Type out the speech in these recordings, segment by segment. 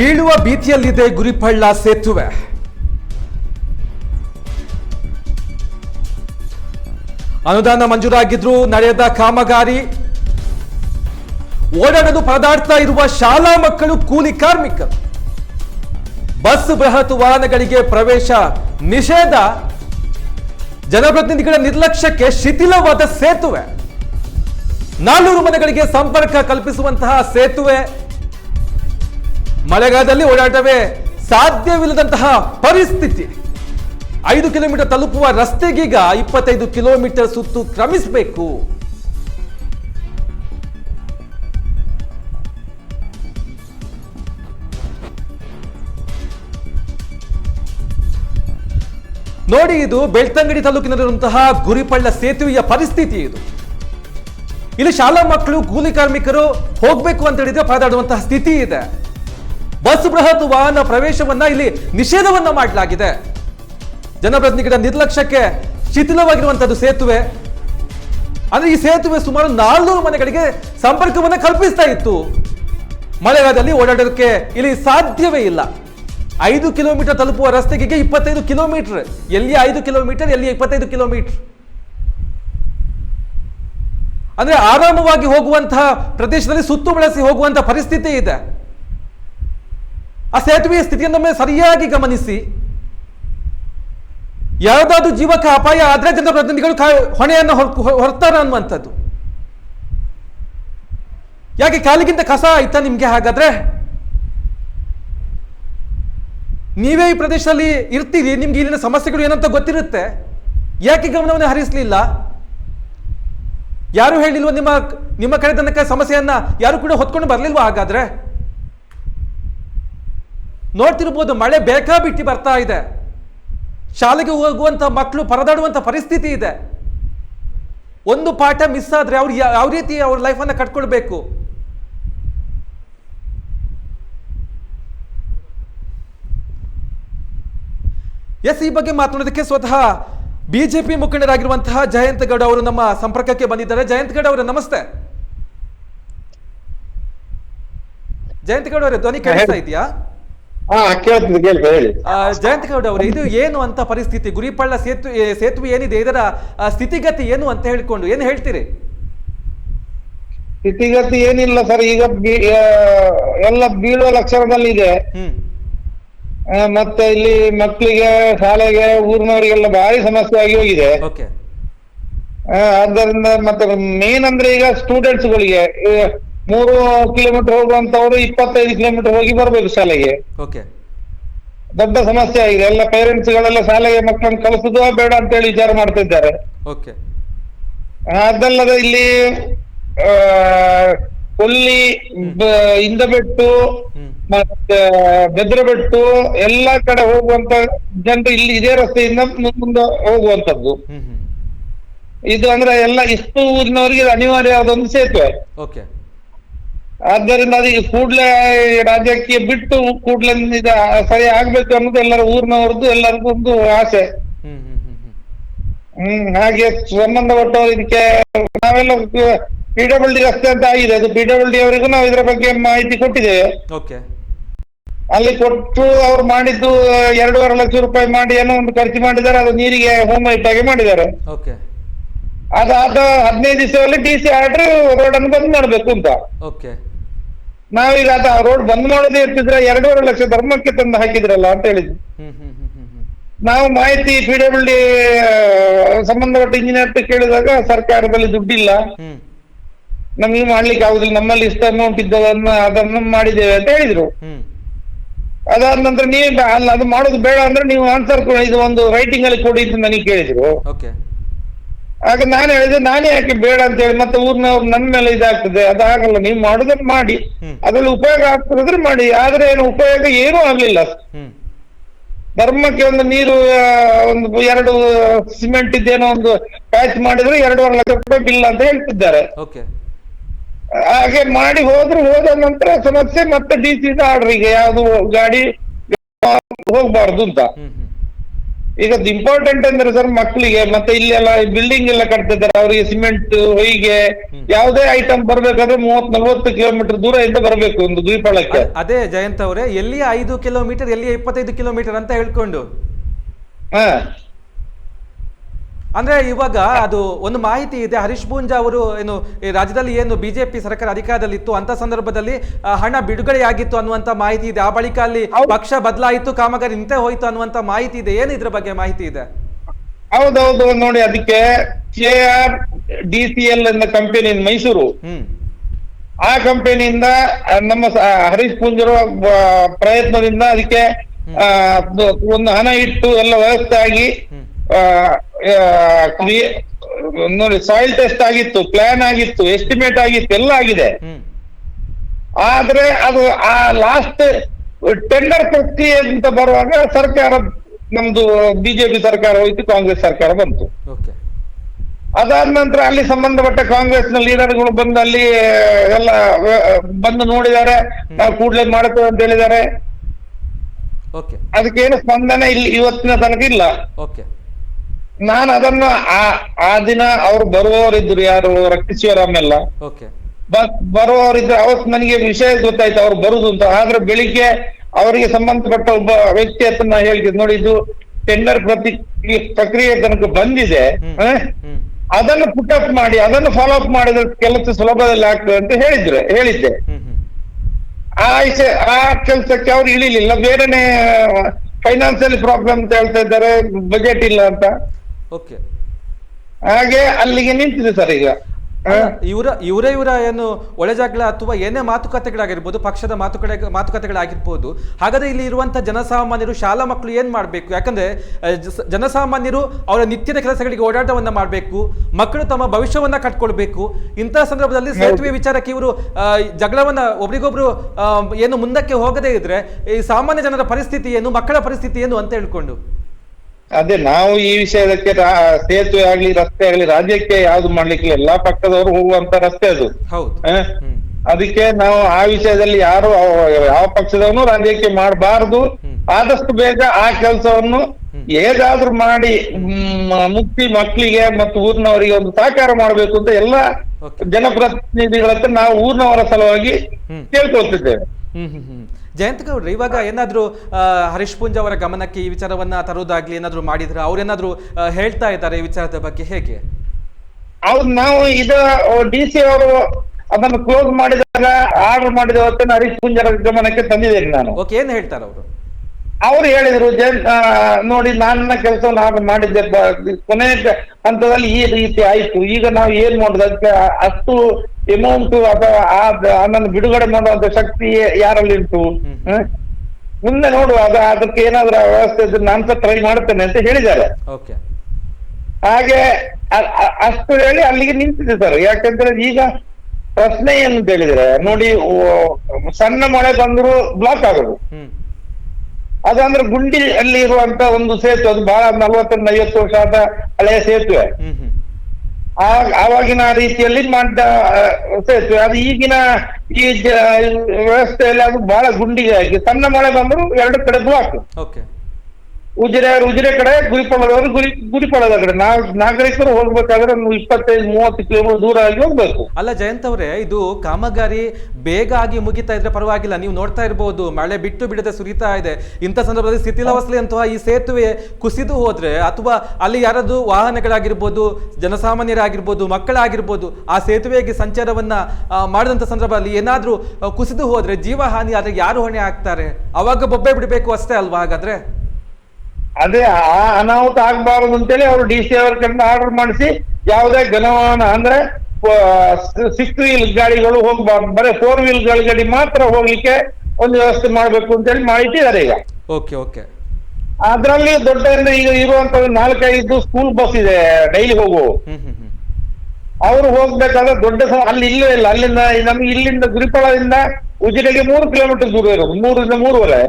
ಬೀಳುವ ಭೀತಿಯಲ್ಲಿದೆ ಗುರಿಪಳ್ಳ ಸೇತುವೆ. ಅನುದಾನ ಮಂಜೂರಾಗಿದ್ರು ನಡೆದ ಕಾಮಗಾರಿ. ಓಡಾಡಲು ಪರದಾಡ್ತಾ ಇರುವ ಶಾಲಾ ಮಕ್ಕಳು ಕೂಲಿ ಕಾರ್ಮಿಕರು. ಬಸ್, ಬೃಹತ್ ವಾಹನಗಳಿಗೆ ಪ್ರವೇಶ ನಿಷೇಧ. ಜನಪ್ರತಿನಿಧಿಗಳ ನಿರ್ಲಕ್ಷ್ಯಕ್ಕೆ ಶಿಥಿಲವಾದ ಸೇತುವೆ. ನಾಲ್ನೂರು ಮನೆಗಳಿಗೆ ಸಂಪರ್ಕ ಕಲ್ಪಿಸುವಂತಹ ಸೇತುವೆ. ಮಳೆಗಾಲದಲ್ಲಿ ಓಡಾಟವೇ ಸಾಧ್ಯವಿಲ್ಲದಂತಹ ಪರಿಸ್ಥಿತಿ. ಐದು ಕಿಲೋಮೀಟರ್ ತಲುಪುವ ರಸ್ತೆಗೀಗ ಇಪ್ಪತ್ತೈದು ಕಿಲೋಮೀಟರ್ ಸುತ್ತು ಕ್ರಮಿಸಬೇಕು. ನೋಡಿ ಇದು ಬೆಳ್ತಂಗಡಿ ತಾಲೂಕಿನಲ್ಲಿರುವಂತಹ ಗುರಿಪಳ್ಳ ಸೇತುವೆಯ ಪರಿಸ್ಥಿತಿ ಇದು. ಇಲ್ಲಿ ಶಾಲಾ ಮಕ್ಕಳು, ಕೂಲಿ ಕಾರ್ಮಿಕರು ಹೋಗ್ಬೇಕು ಅಂತ ಹೇಳಿದ್ರೆ ಪರದಾಡುವಂತಹ ಸ್ಥಿತಿ ಇದೆ. ಬಸ್ ಬೃಹತ್ ವಾಹನ ಪ್ರವೇಶವನ್ನ ಇಲ್ಲಿ ನಿಷೇಧವನ್ನ ಮಾಡಲಾಗಿದೆ. ಜನಪ್ರತಿನಿಧಿಗಳ ನಿರ್ಲಕ್ಷ್ಯಕ್ಕೆ ಶಿಥಿಲವಾಗಿರುವಂತದ್ದು ಸೇತುವೆ. ಅಂದ್ರೆ ಈ ಸೇತುವೆ ಸುಮಾರು ನಾಲ್ನೂರು ಮನೆಗಳಿಗೆ ಸಂಪರ್ಕವನ್ನು ಕಲ್ಪಿಸ್ತಾ ಇತ್ತು. ಮಳೆಗಾಲದಲ್ಲಿ ಓಡಾಡೋದಕ್ಕೆ ಇಲ್ಲಿ ಸಾಧ್ಯವೇ ಇಲ್ಲ. ಐದು ಕಿಲೋಮೀಟರ್ ತಲುಪುವ ರಸ್ತೆಗೆ ಇಪ್ಪತ್ತೈದು ಕಿಲೋಮೀಟರ್. ಎಲ್ಲಿ ಐದು ಕಿಲೋಮೀಟರ್ ಎಲ್ಲಿ ಇಪ್ಪತ್ತೈದು ಕಿಲೋಮೀಟರ್? ಅಂದ್ರೆ ಆರಾಮವಾಗಿ ಹೋಗುವಂತಹ ಪ್ರದೇಶದಲ್ಲಿ ಸುತ್ತು ಬಳಸಿ ಹೋಗುವಂತಹ ಪರಿಸ್ಥಿತಿ ಇದೆ. ಆ ಸೇತುವೆಯ ಸ್ಥಿತಿಯನ್ನೊಮ್ಮೆ ಸರಿಯಾಗಿ ಗಮನಿಸಿ. ಯಾವುದಾದ್ರೂ ಜೀವಕ್ಕೆ ಅಪಾಯ ಆದ್ರೆ ಜನಪ್ರತಿನಿಧಿಗಳು ಪ್ರತಿನಿಧಿಗಳು ಹೊಣೆಯನ್ನು ಹೊರ್ತಾರ ಅನ್ನುವಂಥದ್ದು. ಯಾಕೆ ಕಾಲಿಗಿಂತ ಕಸ ಆಯ್ತಾ ನಿಮ್ಗೆ ಹಾಗಾದ್ರೆ? ನೀವೇ ಈ ಪ್ರದೇಶದಲ್ಲಿ ಇರ್ತೀರಿ, ನಿಮ್ಗೆ ಇಲ್ಲಿನ ಸಮಸ್ಯೆಗಳು ಏನಂತ ಗೊತ್ತಿರುತ್ತೆ. ಯಾಕೆ ಗಮನವನ್ನು ಹರಿಸಲಿಲ್ಲ? ಯಾರು ಹೇಳಿಲ್ವ ನಿಮ್ಮ ನಿಮ್ಮ ಕಡೆ ತನಕ ಸಮಸ್ಯೆಯನ್ನ ಯಾರು ಕೂಡ ಹೊತ್ಕೊಂಡು ಬರ್ಲಿಲ್ವಾ ಹಾಗಾದ್ರೆ? ನೋಡ್ತಿರ್ಬೋದು ಮಳೆ ಬೇಕಾಬಿಟ್ಟು ಬರ್ತಾ ಇದೆ. ಶಾಲೆಗೆ ಹೋಗುವಂಥ ಮಕ್ಕಳು ಪರದಾಡುವಂತ ಪರಿಸ್ಥಿತಿ ಇದೆ. ಒಂದು ಪಾಠ ಮಿಸ್ ಆದ್ರೆ ಅವ್ರು ಯಾವ ರೀತಿ ಅವ್ರ ಲೈಫನ್ನು ಕಟ್ಕೊಳ್ಬೇಕು? ಎಸ್ ಈ ಬಗ್ಗೆ ಮಾತನಾಡೋದಕ್ಕೆ ಸ್ವತಃ ಬಿಜೆಪಿ ಮುಖಂಡರಾಗಿರುವಂತಹ ಜಯಂತ್ ಗೌಡ ಅವರು ನಮ್ಮ ಸಂಪರ್ಕಕ್ಕೆ ಬಂದಿದ್ದಾರೆ. ಜಯಂತ್ ಗೌಡ ಅವರ ನಮಸ್ತೆ. ಜಯಂತ್ ಗೌಡ ಅವರೇ ಧ್ವನಿ ಕೇಳಿಸ್ತಾ ಇದೆಯಾ? ಹಾ ಕೇಳ್ತಿದ್ದೆ ಕೇಳಿ ಹೇಳಿ ಜಯಂತ್ ಗೌಡ ಅವರೇ ಇದು ಏನು ಅಂತ ಪರಿಸ್ಥಿತಿ? ಗುರಿಪಳ್ಳ ಸೇತು ಏ, ಸೇತುವೆ ಏನಿದೆ? ಇದರ ಆ, ಸ್ಥಿತಿಗತಿ ಏನು ಅಂತ ಹೇಳ್ಕೊಂಡು ಏನು ಹೇಳ್ತೀರಿ? ಸ್ಥಿತಿಗತಿ ಏನಿಲ್ಲ ಸರ್ ಈಗ ಬೀ- ಆ, ಎಲ್ಲ ಬೀಳುವ ಲಕ್ಷಣದಲ್ಲಿದೆ. ಹ್ಮ್. ಆ, ಮತ್ತೆ ಇಲ್ಲಿ ಮಕ್ಕಳಿಗೆ ಶಾಲೆಗೆ ಊರಿನವರಿಗೆಲ್ಲ ಭಾರಿ ಸಮಸ್ಯೆ ಆಗಿ ಹೋಗಿದೆ. ಓಕೆ. ಆ, ಆದ್ದರಿಂದ ಮತ್ತೆ ಮೇನ್ ಅಂದ್ರೆ ಈಗ ಸ್ಟೂಡೆಂಟ್ಸ್ ಗಳಿಗೆ ಮೂರು ಕಿಲೋಮೀಟರ್ ಹೋಗುವಂತವ್ರು ಇಪ್ಪತ್ತೈದು ಕಿಲೋಮೀಟರ್ ಹೋಗಿ ಬರಬೇಕು ಶಾಲೆಗೆ. ಓಕೆ ದೊಡ್ಡ ಸಮಸ್ಯೆ ಆಗಿದೆ. ಎಲ್ಲ ಪೇರೆಂಟ್ಸ್ ಗಳೆಲ್ಲ ಶಾಲೆಗೆ ಮಕ್ಕಳನ್ನು ಕಳಿಸುದು ಬೇಡ ಅಂತ ಹೇಳಿ ವಿಚಾರ ಮಾಡ್ತಿದ್ದಾರೆ. ಓಕೆ ಅದಲ್ಲದೆ ಇಲ್ಲಿ ಕೊಲ್ಲಿ ಇಂದಬೆಟ್ಟು ಮತ್ತೆ ಬೆದ್ರಬೆಟ್ಟು ಎಲ್ಲಾ ಕಡೆ ಹೋಗುವಂತ ಜನರು ಇಲ್ಲಿ ಇದೇ ರಸ್ತೆಯಿಂದ ಮುಂದೆ ಹೋಗುವಂತದ್ದು. ಇದು ಅಂದ್ರೆ ಎಲ್ಲ ಇಷ್ಟು ಊರಿನವರಿಗೆ ಅನಿವಾರ್ಯ ಆದ ಒಂದು ಸೇತುವೆ. ಓಕೆ ಆದ್ದರಿಂದ ಅದು ಈ ಕೂಡ್ಲೆ ರಾಜ್ಯಕ್ಕೆ ಬಿಟ್ಟು ಕೂಡ್ಲೆ ಸರಿ ಆಗ್ಬೇಕು ಅನ್ನೋದು ಎಲ್ಲರ ಊರಿನವ್ರದ್ದು ಎಲ್ಲರಿಗೂ ಒಂದು ಆಸೆ. ಹ್ಮ್ ಹಾಗೆ ಸಂಬಂಧಪಟ್ಟವರು ಇದಕ್ಕೆ ನಾವೆಲ್ಲ ಪಿ ಡಬ್ಲ್ಯೂ ಡಿ ರಸ್ತೆ ಅಂತ ಆಗಿದೆ. ಅದು ಪಿ ಡಬ್ಲ್ಯೂ ಡಿ ಅವರಿಗೂ ನಾವು ಇದರ ಬಗ್ಗೆ ಮಾಹಿತಿ ಕೊಟ್ಟಿದ್ದೇವೆ. ಅಲ್ಲಿ ಕೊಟ್ಟು ಅವ್ರು ಮಾಡಿದ್ದು ಎರಡೂವರೆ ಲಕ್ಷ ರೂಪಾಯಿ ಮಾಡಿ ಏನೋ ಒಂದು ಖರ್ಚು ಮಾಡಿದ್ದಾರೆ. ಅದು ನೀರಿಗೆ ಹೋಮ್ ಆಗಿ ಮಾಡಿದ್ದಾರೆ. ಅದಾದ ಹದಿನೈದು ದಿವಸದಲ್ಲಿ ಡಿ ಸಿ ಆರ್ಡರ್ ರೋಡ್ ಅನ್ನು ಬಂದ್ ಮಾಡ್ಬೇಕು ಅಂತ. ಓಕೆ. ನಾವೀಗ ಅದ ರೋಡ್ ಬಂದ್ ಮಾಡೋದೇ ಇರ್ತಿದ್ರೆ ಎರಡೂವರೆ ಲಕ್ಷ ಧರ್ಮಕ್ಕೆ ತಂದು ಹಾಕಿದ್ರಲ್ಲ ಅಂತ ಹೇಳಿದ್ವಿ ನಾವು ಮಾಹಿತಿ ಪಿ ಡಬ್ಲ್ಯೂ ಡಿ ಸಂಬಂಧಪಟ್ಟ ಇಂಜಿನಿಯರ್ ಕೇಳಿದಾಗ ಸರ್ಕಾರದಲ್ಲಿ ದುಡ್ಡಿಲ್ಲ. ನಮ್ಗೆ ಮಾಡ್ಲಿಕ್ಕೆ ಆಗುದಿಲ್ಲ. ನಮ್ಮಲ್ಲಿ ಇಷ್ಟ ಅಮೌಂಟ್ ಇದ್ದದನ್ನ ಅದನ್ನ ಮಾಡಿದ್ದೇವೆ ಅಂತ ಹೇಳಿದ್ರು. ಅದಾದ ನಂತರ ನೀವು ಅಲ್ಲ ಅದು ಮಾಡೋದು ಬೇಡ ಅಂದ್ರೆ ನೀವು ಆನ್ಸರ್ ಇದು ಒಂದು ರೈಟಿಂಗ್ ಅಲ್ಲಿ ಕೊಡಿ ಅಂತ ನನಗೆ ಕೇಳಿದ್ರು. ಆಗ ನಾನು ಹೇಳಿದೆ ನಾನೇ ಯಾಕೆ ಬೇಡ ಅಂತ ಹೇಳಿ ಮತ್ತೆ ಊರಿನವ್ರು ನನ್ನ ಮೇಲೆ ಇದಾಗ್ತದೆ ಅದಾಗಲ್ಲ ನೀವು ಮಾಡುದನ್ನ ಮಾಡಿ. ಅದ್ರಲ್ಲಿ ಉಪಯೋಗ ಆಗ್ತದ್ರೆ ಮಾಡಿ ಆದ್ರೆ ಏನು ಉಪಯೋಗ ಏನೂ ಆಗ್ಲಿಲ್ಲ. ಧರ್ಮಕ್ಕೆ ಒಂದು ನೀರು ಒಂದು ಎರಡು ಸಿಮೆಂಟ್ ಇದ್ದೇನೋ ಒಂದು ಪ್ಯಾಚ್ ಮಾಡಿದ್ರೆ ಎರಡೂವರೆ ಲಕ್ಷ ರೂಪಾಯಿ ಬಿಲ್ ಅಂತ ಹೇಳ್ತಿದ್ದಾರೆ. ಹಾಗೆ ಮಾಡಿ ಹೋದ್ರು ಹೋದ ನಂತರ ಸಮಸ್ಯೆ ಮತ್ತೆ ಡಿ ಸಿ ಆರ್ಡರ್ ಯಾವ್ದು ಗಾಡಿ ಹೋಗ್ಬಾರ್ದು ಅಂತ. ಈಗ ಇಂಪಾರ್ಟೆಂಟ್ ಅಂದ್ರೆ ಸರ್ ಮಕ್ಕಳಿಗೆ ಮತ್ತೆ ಇಲ್ಲೆಲ್ಲ ಬಿಲ್ಡಿಂಗ್ ಎಲ್ಲ ಕಟ್ತಿದ್ದಾರೆ. ಅವರಿಗೆ ಸಿಮೆಂಟ್ ಹೊಯ್ಗೆ ಯಾವುದೇ ಐಟಮ್ ಬರ್ಬೇಕಾದ್ರೆ ಮೂವತ್ ನಲ್ವತ್ತು ಕಿಲೋಮೀಟರ್ ದೂರ ಇಂದ ಬರಬೇಕು ಒಂದು ದ್ವೀಪಳಕ್ಕೆ. ಅದೇ ಜಯಂತ್ ಅವರೇ ಎಲ್ಲಿ ಐದು ಕಿಲೋಮೀಟರ್ ಎಲ್ಲಿ ಇಪ್ಪತ್ತೈದು ಕಿಲೋಮೀಟರ್ ಅಂತ ಹೇಳ್ಕೊಂಡು. ಹಾ. ಅಂದ್ರೆ ಇವಾಗ ಅದು ಒಂದು ಮಾಹಿತಿ ಇದೆ. ಹರೀಶ್ ಪೂಂಜಾ ಅವರು ಏನು ಈ ರಾಜ್ಯದಲ್ಲಿ ಏನು ಬಿಜೆಪಿ ಸರ್ಕಾರ ಅಧಿಕಾರದಲ್ಲಿತ್ತು ಅಂತ ಸಂದರ್ಭದಲ್ಲಿ ಆ, ಹಣ ಬಿಡುಗಡೆಯಾಗಿತ್ತು ಅನ್ನುವಂತ ಮಾಹಿತಿ ಇದೆ. ಆ ಬಳಿಕ ಅಲ್ಲಿ ಹೌದು. ಪಕ್ಷ ಬದಲಾಯಿತು ಕಾಮಗಾರಿ ನಿಂತೆ ಹೋಯ್ತು ಅನ್ನುವಂತ ಮಾಹಿತಿ ಇದೆ. ಏನು ಇದ್ರ ಬಗ್ಗೆ ಮಾಹಿತಿ ಇದೆ? ಹೌದೌದು ನೋಡಿ ಅದಕ್ಕೆ K R D C L company Mysuru ಹ್ಮ್. ಆ ಕಂಪನಿಯಿಂದ ನಮ್ಮ ಸ- ಹರೀಶ್ ಪೂಂಜರು ಪ್ರಯತ್ನದಿಂದ ಅದಕ್ಕೆ ಆ, ಒಂದು ಹಣ ಇಟ್ಟು ಎಲ್ಲ ವ್ಯವಸ್ಥೆ ಆಗಿ ಹ್ಮ್. ಆ, ನೋಡಿ ಸಾಯಿಲ್ ಟೆಸ್ಟ್ ಆಗಿತ್ತು ಪ್ಲಾನ್ ಆಗಿತ್ತು ಎಸ್ಟಿಮೇಟ್ ಆಗಿತ್ತು ಎಲ್ಲ ಆಗಿದೆ. ಆದ್ರೆ ಅದು ಆ ಲಾಸ್ಟ್ ಟೆಂಡರ್ ಪ್ರಕ್ರಿಯೆ ಅಂತ ಬರುವಾಗ ಸರ್ಕಾರ ನಮ್ದು ಬಿಜೆಪಿ ಸರ್ಕಾರ ಹೋಯ್ತು ಕಾಂಗ್ರೆಸ್ ಸರ್ಕಾರ ಬಂತು. ಅದಾದ ನಂತರ ಅಲ್ಲಿ ಸಂಬಂಧಪಟ್ಟ ಕಾಂಗ್ರೆಸ್ನ ಲೀಡರ್ಗಳು ಬಂದು ಅಲ್ಲಿ ಎಲ್ಲ ಬಂದು ನೋಡಿದ್ದಾರೆ. ನಾವು ಕೂಡಲೇ ಮಾಡುತ್ತೇವೆ ಅಂತ ಹೇಳಿದ್ದಾರೆ. ಅದಕ್ಕೇನು ಸ್ಪಂದನೆ ಇಲ್ಲಿ ಇವತ್ತಿನ ತನಕ ಇಲ್ಲ. ಓಕೆ. ನಾನು ಅದನ್ನ ಆ ಆ ದಿನ ಅವ್ರು ಬರುವವರಿದ್ರು ಯಾರು ರಕ್ತಶಿವರಾಮ್ ಎಲ್ಲ ಬರುವವರಿದ್ರು ಅವತ್ತು ನನಗೆ ವಿಷಯ ಗೊತ್ತಾಯ್ತು ಅವ್ರು ಬರುದು ಅಂತ. ಆದ್ರೆ ಬೆಳಿಗ್ಗೆ ಅವರಿಗೆ ಸಂಬಂಧಪಟ್ಟ ಒಬ್ಬ ವ್ಯಕ್ತಿ ಹತ್ರ ನಾ ಹೇಳ್ತಿದ್ದೆ ನೋಡಿ ಇದು ಟೆಂಡರ್ ಪ್ರತಿ ಪ್ರಕ್ರಿಯೆ ತನಕ ಬಂದಿದೆ ಅದನ್ನು ಪುಟ್ ಅಪ್ ಮಾಡಿ ಅದನ್ನು ಫಾಲೋ ಅಪ್ ಮಾಡಿದ್ರೆ ಕೆಲಸ ಸುಲಭದಲ್ಲಿ ಆಗ್ತದೆ ಅಂತ ಹೇಳಿದ್ರೆ ಹೇಳಿದ್ದೆ. ಹ್ಮ್ ಹ್ಮ್. ಆ ವಿಷಯ ಆ ಕೆಲಸಕ್ಕೆ ಅವ್ರು ಇಳಿಲಿಲ್ಲ. ಬೇರೆನೆ ಫೈನಾನ್ಸಿಯಲ್ ಪ್ರಾಬ್ಲಮ್ ಅಂತ ಹೇಳ್ತಾ ಇದ್ದಾರೆ ಬಜೆಟ್ ಇಲ್ಲ ಅಂತ. ಓಕೆ. ಹಾಗೆ ಅಲ್ಲಿಗೆ ನಿಂತಿದೆ ಸರ್ ಈಗ. ಇವರ ಇವರ ಇವರೇ ಏನು ಒಳಜಗಳ ಅಥವಾ ಏನೇ ಮಾತುಕತೆಗಳಾಗಿರ್ಬೋದು ಪಕ್ಷದ ಮಾತುಕತೆ ಮಾತುಕತೆಗಳಾಗಿರ್ಬೋದು ಹಾಗಾದ್ರೆ ಇಲ್ಲಿ ಇರುವಂತ ಜನಸಾಮಾನ್ಯರು ಶಾಲಾ ಮಕ್ಕಳು ಏನ್ ಮಾಡಬೇಕು? ಯಾಕಂದ್ರೆ ಜನಸಾಮಾನ್ಯರು ಅವರ ನಿತ್ಯದ ಕೆಲಸಗಳಿಗೆ ಓಡಾಟವನ್ನ ಮಾಡಬೇಕು ಮಕ್ಕಳು ತಮ್ಮ ಭವಿಷ್ಯವನ್ನ ಕಟ್ಕೊಳ್ಬೇಕು. ಇಂತಹ ಸಂದರ್ಭದಲ್ಲಿ ಸೇತುವೆ ವಿಚಾರಕ್ಕೆ ಇವರು ಜಗಳವನ್ನ ಒಬ್ರಿಗೊಬ್ರು ಏನು ಮುಂದಕ್ಕೆ ಹೋಗದೇ ಇದ್ರೆ ಈ ಸಾಮಾನ್ಯ ಜನರ ಪರಿಸ್ಥಿತಿ ಏನು ಮಕ್ಕಳ ಪರಿಸ್ಥಿತಿ ಏನು ಅಂತ ಹೇಳ್ಕೊಂಡು. ಅದೇ ನಾವು ಈ ವಿಷಯದಕ್ಕೆ ರಾ- ಸೇತುವೆ ಆಗ್ಲಿ ರಸ್ತೆ ಆಗ್ಲಿ ರಾಜ್ಯಕ್ಕೆ ಯಾವ್ದು ಮಾಡ್ಲಿಕ್ಕೆ ಎಲ್ಲಾ ಪಕ್ಕದವರು ಹೋಗುವಂತ ರಸ್ತೆ ಅದು. ಅದಕ್ಕೆ ನಾವು ಆ ವಿಷಯದಲ್ಲಿ ಯಾರು ಯಾವ ಪಕ್ಷದವನು ರಾಜ್ಯಕ್ಕೆ ಮಾಡಬಾರದು. ಆದಷ್ಟು ಬೇಗ ಆ ಕೆಲಸವನ್ನು ಹೇಗಾದ್ರೂ ಮಾಡಿ ಮುಕ್ತಿ ಮಕ್ಕಳಿಗೆ ಮತ್ತು ಊರಿನವರಿಗೆ ಒಂದು ಸಹಕಾರ ಮಾಡಬೇಕು ಅಂತ ಎಲ್ಲ Okay. ಜನಪ್ರತಿನಿಧಿಗಳ ಹತ್ರ ನಾವು ಊರಿನವರ ಸಲುವಾಗಿ. ಕೇಳ್ಕೊಳ್ತಿದ್ದೇವೆ. ಜಯಂತ್ ಗೌಡ್ರೆ ಇವಾಗ ಏನಾದ್ರು ಹರೀಶ್ ಪುಂಜ್ ಅವರ ಗಮನಕ್ಕೆ ಈ ವಿಚಾರವನ್ನ ತರೋದಾಗ್ಲಿ ಏನಾದ್ರು ಮಾಡಿದ್ರೆ? ಅವ್ರೇನಾದ್ರು ಆ, ಹೇಳ್ತಾ ಇದ್ದಾರೆ ಈ ವಿಚಾರದ ಬಗ್ಗೆ ಹೇಗೆ? ಅವ್ರು ನಾವು ಇದು ಡಿ ಸಿ ಅವರು ಅದನ್ನು ಕ್ಲೋಸ್ ಮಾಡಿದಾಗ ಆರ್ಡರ್ ಮಾಡಿದ ಹೊತ್ತನ್ನು ಹರೀಶ್ ಪುಂಜರ ಗಮನಕ್ಕೆ ತಂದಿದ್ದೇನೆ ನಾನು. ಓಕೆ ಏನ್ ಹೇಳ್ತಾರೆ ಅವರು? ಅವ್ರು ಹೇಳಿದ್ರು ಜನ್ ನೋಡಿ ನನ್ನ ಕೆಲಸ ನಾನು ಮಾಡಿದ್ದೆ ಕೊನೆ ಹಂತದಲ್ಲಿ ಈ ರೀತಿ ಆಯ್ತು. ಈಗ ನಾವು ಏನ್ ಮಾಡುದು? ಅದಕ್ಕೆ ಅಷ್ಟು ಅಮೌಂಟ್ ಅಥವಾ ಆ ಬಿಡುಗಡೆ ಮಾಡುವಂತ ಶಕ್ತಿ ಯಾರಲ್ಲಿ ಉಂಟು. ಮುಂದೆ ನೋಡುವ ಅದ ಅದಕ್ಕೆ ಏನಾದ್ರೂ ವ್ಯವಸ್ಥೆ ಇದ್ರೆ ನಾನು ಸಹ ಟ್ರೈ ಮಾಡ್ತೇನೆ ಅಂತ ಹೇಳಿದ್ದಾರೆ. ಹಾಗೆ ಅಷ್ಟು ಹೇಳಿ ಅಲ್ಲಿಗೆ ನಿಂತಿದೆ ಸರ್ ಯಾಕಂದ್ರೆ ಈಗ ಪ್ರಶ್ನೆ ಏನು ಹೇಳಿದ್ರೆ ನೋಡಿ ಸಣ್ಣ ಮಳೆ ಬಂದ್ರು ಬ್ಲಾಕ್ ಆಗೋದು. ಅದಂದ್ರೆ ಗುಂಡಿ ಅಲ್ಲಿ ಇರುವಂತ ಒಂದು ಸೇತುವೆ ಅದು ಬಹಳ ನಲ್ವತ್ತರಿಂದ ಐವತ್ತು ವರ್ಷ ಆದ ಹಳೆಯ ಸೇತುವೆ. ಆವಾಗಿನ ರೀತಿಯಲ್ಲಿ ಮಾಡಿದ ಸೇತುವೆ. ಅದು ಈಗಿನ ಈ ವ್ಯವಸ್ಥೆಯಲ್ಲಿ ಅದು ಬಹಳ ಗುಂಡಿಗೆ ಆಗಿ ಸಣ್ಣ ಮಳೆ ಬಂದ್ರು ಎರಡು ಕಡೆ ಓಕೆ ಉಜಿರೆ ಉಜಿರೆ ಕಡೆ ಗುರಿಪಳದವರು ಗುರಿ ಗುರಿಪಳ್ಳದ ಕಡೆ. ನಾಗರಿಕರು ಹೋಗ್ಬೇಕಾದ್ರೆ ಇಪ್ಪತ್ತೈದು, ಮೂವತ್ತು ಕಿಲೋಮೀಟರ್ ದೂರ ಆಗಿ ಹೋಗ್ಬೇಕು. ಅಲ್ಲ ಜಯಂತ್ ಅವರೇ, ಇದು ಕಾಮಗಾರಿ ಬೇಗ ಆಗಿ ಮುಗಿತಾ ಇದ್ರೆ ಪರವಾಗಿಲ್ಲ. ನೀವು ನೋಡ್ತಾ ಇರಬಹುದು ಮಳೆ ಬಿಟ್ಟು ಬಿಡದೆ ಸುರಿತಾ ಇದೆ. ಇಂಥ ಸಂದರ್ಭದಲ್ಲಿ ಸ್ಥಿತಿಲವಸ್ಲಿ ಅಂತ ಈ ಸೇತುವೆ ಕುಸಿದು ಹೋದ್ರೆ ಅಥವಾ ಅಲ್ಲಿ ಯಾರದು ವಾಹನಗಳಾಗಿರ್ಬೋದು, ಜನಸಾಮಾನ್ಯರಾಗಿರ್ಬೋದು, ಮಕ್ಕಳಾಗಿರ್ಬೋದು, ಆ ಸೇತುವೆಗೆ ಸಂಚಾರವನ್ನ ಮಾಡಿದಂಥ ಸಂದರ್ಭದಲ್ಲಿ ಏನಾದ್ರೂ ಕುಸಿದು ಹೋದ್ರೆ ಜೀವ ಹಾನಿ ಆದ್ರೆ ಯಾರು ಹೊಣೆ ಆಗ್ತಾರೆ ಅವಾಗ ಬೊಬ್ಬೆ ಬಿಡಬೇಕು ಅಷ್ಟೇ ಅಲ್ವಾ ಹಾಗಾದ್ರೆ? ಅದೇ ಆ ಅನಾಹುತ ಆಗ್ಬಾರದು ಅಂತೇಳಿ ಅವರು ಡಿ ಸಿ ಅವರ ಕಡೆ ಆರ್ಡರ್ ಮಾಡಿಸಿ ಯಾವುದೇ ಘನವಾಹನ ಅಂದ್ರೆ ಸಿಕ್ಸ್ ವೀಲ್ ಗಾಡಿಗಳು ಹೋಗ್ಬಾರ್ದು. ಬರೀ ಫೋರ್ ವೀಲ್ ಗಾಡಿ ಮಾತ್ರ ಹೋಗ್ಲಿಕ್ಕೆ ಒಂದು ವ್ಯವಸ್ಥೆ ಮಾಡ್ಬೇಕು ಅಂತೇಳಿ ಮಾಡಿಟ್ಟಿದ್ದಾರೆ ಈಗ. Okay okay. ಅದ್ರಲ್ಲಿ ದೊಡ್ಡ ಅಂದ್ರೆ ಈಗ ಇರುವಂತ ನಾಲ್ಕೈದು ಸ್ಕೂಲ್ ಬಸ್ ಇದೆ ಡೈಲಿ ಹೋಗುವ ಹ್ಮ್ ಅವರು ಹೋಗ್ಬೇಕಾದ್ರೆ ದೊಡ್ಡ ಅಲ್ಲಿ ಇಲ್ಲೇ ಇಲ್ಲ. ಅಲ್ಲಿಂದ ನಮ್ಗೆ ಇಲ್ಲಿಂದ ಗುರಿಪಳದಿಂದ ಉಜಿರೆಗೆ ಮೂರು ಕಿಲೋಮೀಟರ್ ದೂರ ಇರೋದು. ಮೂರರಿಂದ ಮೂರುವರೆ.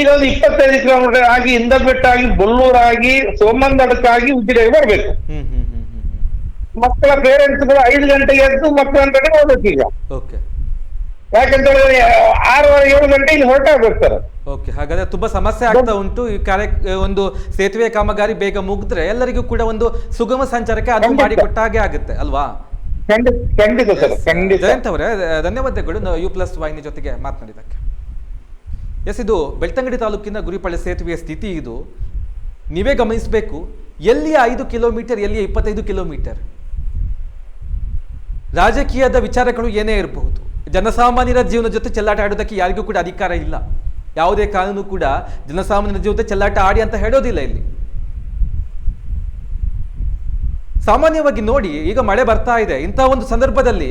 ಈಗ ಒಂದು ಇಪ್ಪತ್ತೈದು ಕಿಲೋಮೀಟರ್ ಆಗಿ ಇಂದಬೆಟ್ಟ ಆಗಿ ಬೊಲ್ಲೂರಾಗಿ ಸೋಮಂದಡಕ್ಕಾಗಿ ಉಜಿರೆಗೆ ಬರ್ಬೇಕು. ಮಕ್ಕಳ ಪೇರೆಂಟ್ಸ್ಗಳು ಐದು ಗಂಟೆಗೆ ಎದ್ದು ಮಕ್ಕಳ ಕಡೆ ಹೋಗ್ಬೇಕು ಈಗ ಯಾಕಂತ ಹೇಳಿದ್ರೆ ಆರೂವರೆ ಏಳು ಗಂಟೆ ಇಲ್ಲಿ ಹೊರಟಾಗ್ಬೇಕು ಸರ್ ಓಕೆ ಹಾಗಾದ್ರೆ ತುಂಬಾ ಸಮಸ್ಯೆ ಆಗ್ತಾ ಉಂಟು. ಈ ಕಾರ್ಯ ಒಂದು ಸೇತುವೆ ಕಾಮಗಾರಿ ಬೇಗ ಮುಗಿದ್ರೆ ಎಲ್ಲರಿಗೂ ಕೂಡ ಒಂದು ಸುಗಮ ಸಂಚಾರಕ್ಕೆ ಅದು. ಮಾಡಿಕೊಟ್ಟ ಹಾಗೆ ಆಗುತ್ತೆ ಅಲ್ವಾ? ಖಂಡಿತ ಖಂಡಿತ ಸರ್ ಖಂಡಿತ. ಜಯಂತ್ ಅವರೇ ಧನ್ಯವಾದಗಳು. ಯು ಪ್ಲಸ್ ವಾಹಿನಿ ಜೊತೆಗೆ ಮಾತನಾಡಿದ್ದಕ್ಕೆ. ಎಸ್, ಇದು ಬೆಳ್ತಂಗಡಿ ತಾಲೂಕಿನ ಗುರಿಪಳ್ಳಿ ಸೇತುವೆಯ ಸ್ಥಿತಿ ಇದು. ನೀವೇ ಗಮನಿಸಬೇಕು ಎಲ್ಲಿಯ ಐದು ಕಿಲೋಮೀಟರ್ ಎಲ್ಲಿಯ ಇಪ್ಪತ್ತೈದು ಕಿಲೋಮೀಟರ್. ರಾಜಕೀಯದ ವಿಚಾರಗಳು ಏನೇ ಇರಬಹುದು, ಜನಸಾಮಾನ್ಯರ ಜೀವನ ಜೊತೆ ಚೆಲ್ಲಾಟ ಆಡೋದಕ್ಕೆ ಯಾರಿಗೂ ಕೂಡ ಅಧಿಕಾರ ಇಲ್ಲ. ಯಾವುದೇ ಕಾನೂನು ಕೂಡ ಜನಸಾಮಾನ್ಯರ ಜೊತೆ ಚೆಲ್ಲಾಟ ಆಡಿ ಅಂತ ಹೇಳೋದಿಲ್ಲ ಇಲ್ಲಿ. ಸಾಮಾನ್ಯವಾಗಿ ನೋಡಿ, ಈಗ ಮಳೆ ಬರ್ತಾ ಇದೆ. ಇಂಥ ಒಂದು ಸಂದರ್ಭದಲ್ಲಿ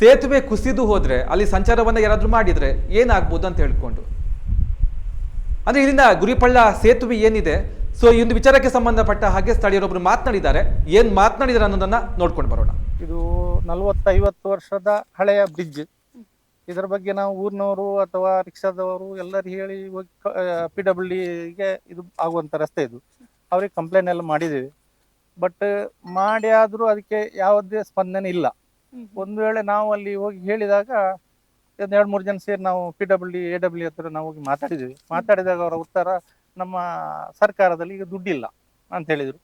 ಸೇತುವೆ ಕುಸಿದು ಹೋದರೆ, ಅಲ್ಲಿ ಸಂಚಾರವನ್ನು ಯಾರಾದರೂ ಮಾಡಿದರೆ ಏನಾಗ್ಬೋದು ಅಂತ ಹೇಳ್ಕೊಂಡು. ಅಂದ್ರೆ ಇಲ್ಲಿಂದ ಗುರಿಪಳ್ಳ ಸೇತುವೆ ಏನಿದೆ ಸೊ ಈ ಒಂದು ವಿಚಾರಕ್ಕೆ ಸಂಬಂಧಪಟ್ಟ ಹಾಗೆ ಸ್ಥಳೀಯರೊಬ್ಬರು ಮಾತನಾಡಿದ್ದಾರೆ ಏನು ಮಾತನಾಡಿದ್ದಾರೆ ಅನ್ನೋದನ್ನ ನೋಡ್ಕೊಂಡು ಬರೋಣ. ಇದು ನಲವತ್ತೈವತ್ತು ವರ್ಷದ ಹಳೆಯ ಬ್ರಿಡ್ಜ್. ಇದರ ಬಗ್ಗೆ ನಾವು ಊರಿನವರು ಅಥವಾ ರಿಕ್ಷಾದವರು ಎಲ್ಲರೂ ಹೇಳಿ ಹೋಗಿ ಪಿ ಡಬ್ಲ್ಯೂ ಡಿಗೆ ಇದು ಆಗುವಂಥ ರಸ್ತೆ ಇದು. ಅವ್ರಿಗೆ ಕಂಪ್ಲೇಂಟ್ ಎಲ್ಲ ಮಾಡಿದ್ದೀವಿ. ಬಟ್ ಮಾಡಿ ಆದರೂ ಅದಕ್ಕೆ ಯಾವುದೇ ಸ್ಪಂದನೆ ಇಲ್ಲ. ಒಂದು ವೇಳೆ ನಾವು ಅಲ್ಲಿ ಹೋಗಿ ಹೇಳಿದಾಗ ಒಂದು ಎರಡು ಮೂರು ಜನ ಸೇರಿ ನಾವು ಪಿ ಡಬ್ಲ್ಯೂ ಎ ಡಬ್ಲ್ಯೂ ಹತ್ರ ನಾವು ಹೋಗಿ ಮಾತಾಡಿದ್ವಿ. ಮಾತಾಡಿದಾಗ ಅವರ ಉತ್ತರ ನಮ್ಮ ಸರ್ಕಾರದಲ್ಲಿ ಈಗ ದುಡ್ಡಿಲ್ಲ ಅಂತ ಹೇಳಿದರು.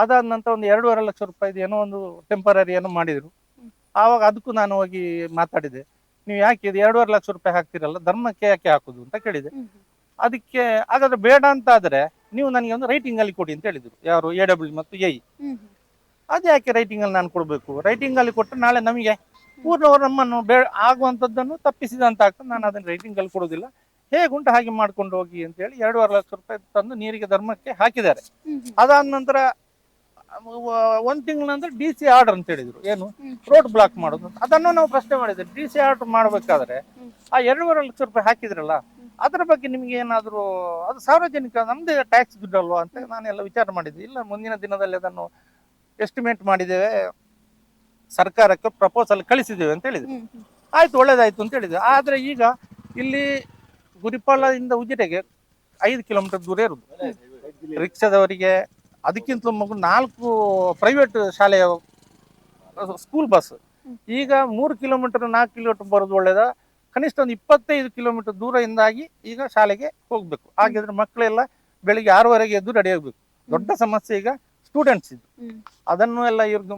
ಅದಾದ ನಂತರ ಒಂದು ಎರಡೂವರೆ ಲಕ್ಷ ರೂಪಾಯಿದು ಏನೋ ಒಂದು ಟೆಂಪರರಿ ಏನೋ ಮಾಡಿದ್ರು. ಆವಾಗ ಅದಕ್ಕೂ ನಾನು ಹೋಗಿ ಮಾತಾಡಿದೆ. ನೀವು ಯಾಕೆ ಇದು ಎರಡೂವರೆ ಲಕ್ಷ ರೂಪಾಯಿ ಹಾಕ್ತಿರಲ್ಲ, ಧರ್ಮಕ್ಕೆ ಯಾಕೆ ಹಾಕುದು ಅಂತ ಕೇಳಿದೆ. ಅದಕ್ಕೆ ಹಾಗಾದ್ರೆ ಬೇಡ ಅಂತ ಆದ್ರೆ ನೀವು ನನಗೆ ಒಂದು ರೈಟಿಂಗ್ ಅಲ್ಲಿ ಕೊಡಿ ಅಂತ ಹೇಳಿದ್ರು. ಯಾರು ಎ ಡಬ್ಲ್ಯೂ ಮತ್ತು ಎ ಅದು ಯಾಕೆ ರೈಟಿಂಗ್ ಅಲ್ಲಿ ನಾನು ಕೊಡಬೇಕು? ರೈಟಿಂಗ್ ಅಲ್ಲಿ ಕೊಟ್ಟರೆ ನಾಳೆ ನಮಗೆ ಊರಿನವರು ನಮ್ಮನ್ನು ಬೇ ಆಗುವಂಥದ್ದನ್ನು ತಪ್ಪಿಸಿದಂತಾಗ್ತದೆ ನಾನು ಅದನ್ನು ರೈಟಿಂಗ್ ಅಲ್ಲಿ ಕೊಡೋದಿಲ್ಲ ಹೇಗುಂಟು ಹಾಗೆ ಮಾಡ್ಕೊಂಡು ಹೋಗಿ ಅಂತ ಹೇಳಿ ಎರಡೂವರೆ ಲಕ್ಷ ರೂಪಾಯಿ ತಂದು ನೀರಿಗೆ ಧರ್ಮಕ್ಕೆ ಹಾಕಿದ್ದಾರೆ. ಅದಾದ ನಂತರ ಒಂದ್ ತಿಂಗಳ ನಂತರ ಡಿ ಸಿ ಆರ್ಡರ್ ಅಂತ ಹೇಳಿದ್ರು. ಏನು? ರೋಡ್ ಬ್ಲಾಕ್ ಮಾಡೋದು. ಅದನ್ನು ನಾವು ಪ್ರಶ್ನೆ ಮಾಡಿದ್ವಿ ಡಿ ಸಿ ಆರ್ಡರ್ ಮಾಡ್ಬೇಕಾದ್ರೆ ಆ ಎರಡೂವರೆ ಲಕ್ಷ ರೂಪಾಯಿ ಹಾಕಿದ್ರಲ್ಲ ಅದ್ರ ಬಗ್ಗೆ ನಿಮ್ಗೆ ಏನಾದರೂ ಅದು ಸಾರ್ವಜನಿಕ ನಮ್ದೇ ಟ್ಯಾಕ್ಸ್ ದುಡ್ಡಲ್ವಾ ಅಂತ ನಾನೆಲ್ಲ ವಿಚಾರ ಮಾಡಿದ್ದೆ. ಇಲ್ಲ ಮುಂದಿನ ದಿನದಲ್ಲಿ ಅದನ್ನು ಎಸ್ಟಿಮೇಟ್ ಮಾಡಿದ್ದೇವೆ. ಸರ್ಕಾರಕ್ಕೆ ಪ್ರಪೋಸಲ್ ಕಳಿಸಿದ್ದೇವೆ ಅಂತ ಹೇಳಿದ್ರು. ಆಯ್ತು ಒಳ್ಳೇದಾಯ್ತು ಅಂತ ಹೇಳಿದ್ರು. ಆದ್ರೆ ಈಗ ಇಲ್ಲಿ ಗುರಿಪಾಲದಿಂದ ಉಜಿರೆಗೆ ಐದು ಕಿಲೋಮೀಟರ್ ದೂರ ಇರುದು. ರಿಕ್ಷಾದವರಿಗೆ ಅದಕ್ಕಿಂತಲೂ ಮಗು ನಾಲ್ಕು ಪ್ರೈವೇಟ್ ಶಾಲೆಯ ಸ್ಕೂಲ್ ಬಸ್ ಈಗ ಮೂರು ಕಿಲೋಮೀಟರ್ ನಾಲ್ಕು ಕಿಲೋಮೀಟರ್ ಬರೋದು ಒಳ್ಳೇದ? ಕನಿಷ್ಠ ಒಂದು ಇಪ್ಪತ್ತೈದು ಕಿಲೋಮೀಟರ್ ದೂರದಿಂದಾಗಿ ಈಗ ಶಾಲೆಗೆ ಹೋಗ್ಬೇಕು. ಹಾಗಿದ್ರೆ ಮಕ್ಕಳೆಲ್ಲ ಬೆಳಿಗ್ಗೆ ಆರೂವರೆಗೆ ಎದ್ದು ರೆಡಿ ಆಗ್ಬೇಕು. ದೊಡ್ಡ ಸಮಸ್ಯೆ ಈಗ ಸ್ಟೂಡೆಂಟ್ಸ್ ಇದು. ಅದನ್ನು ಎಲ್ಲ ಇವ್ರದ್ದು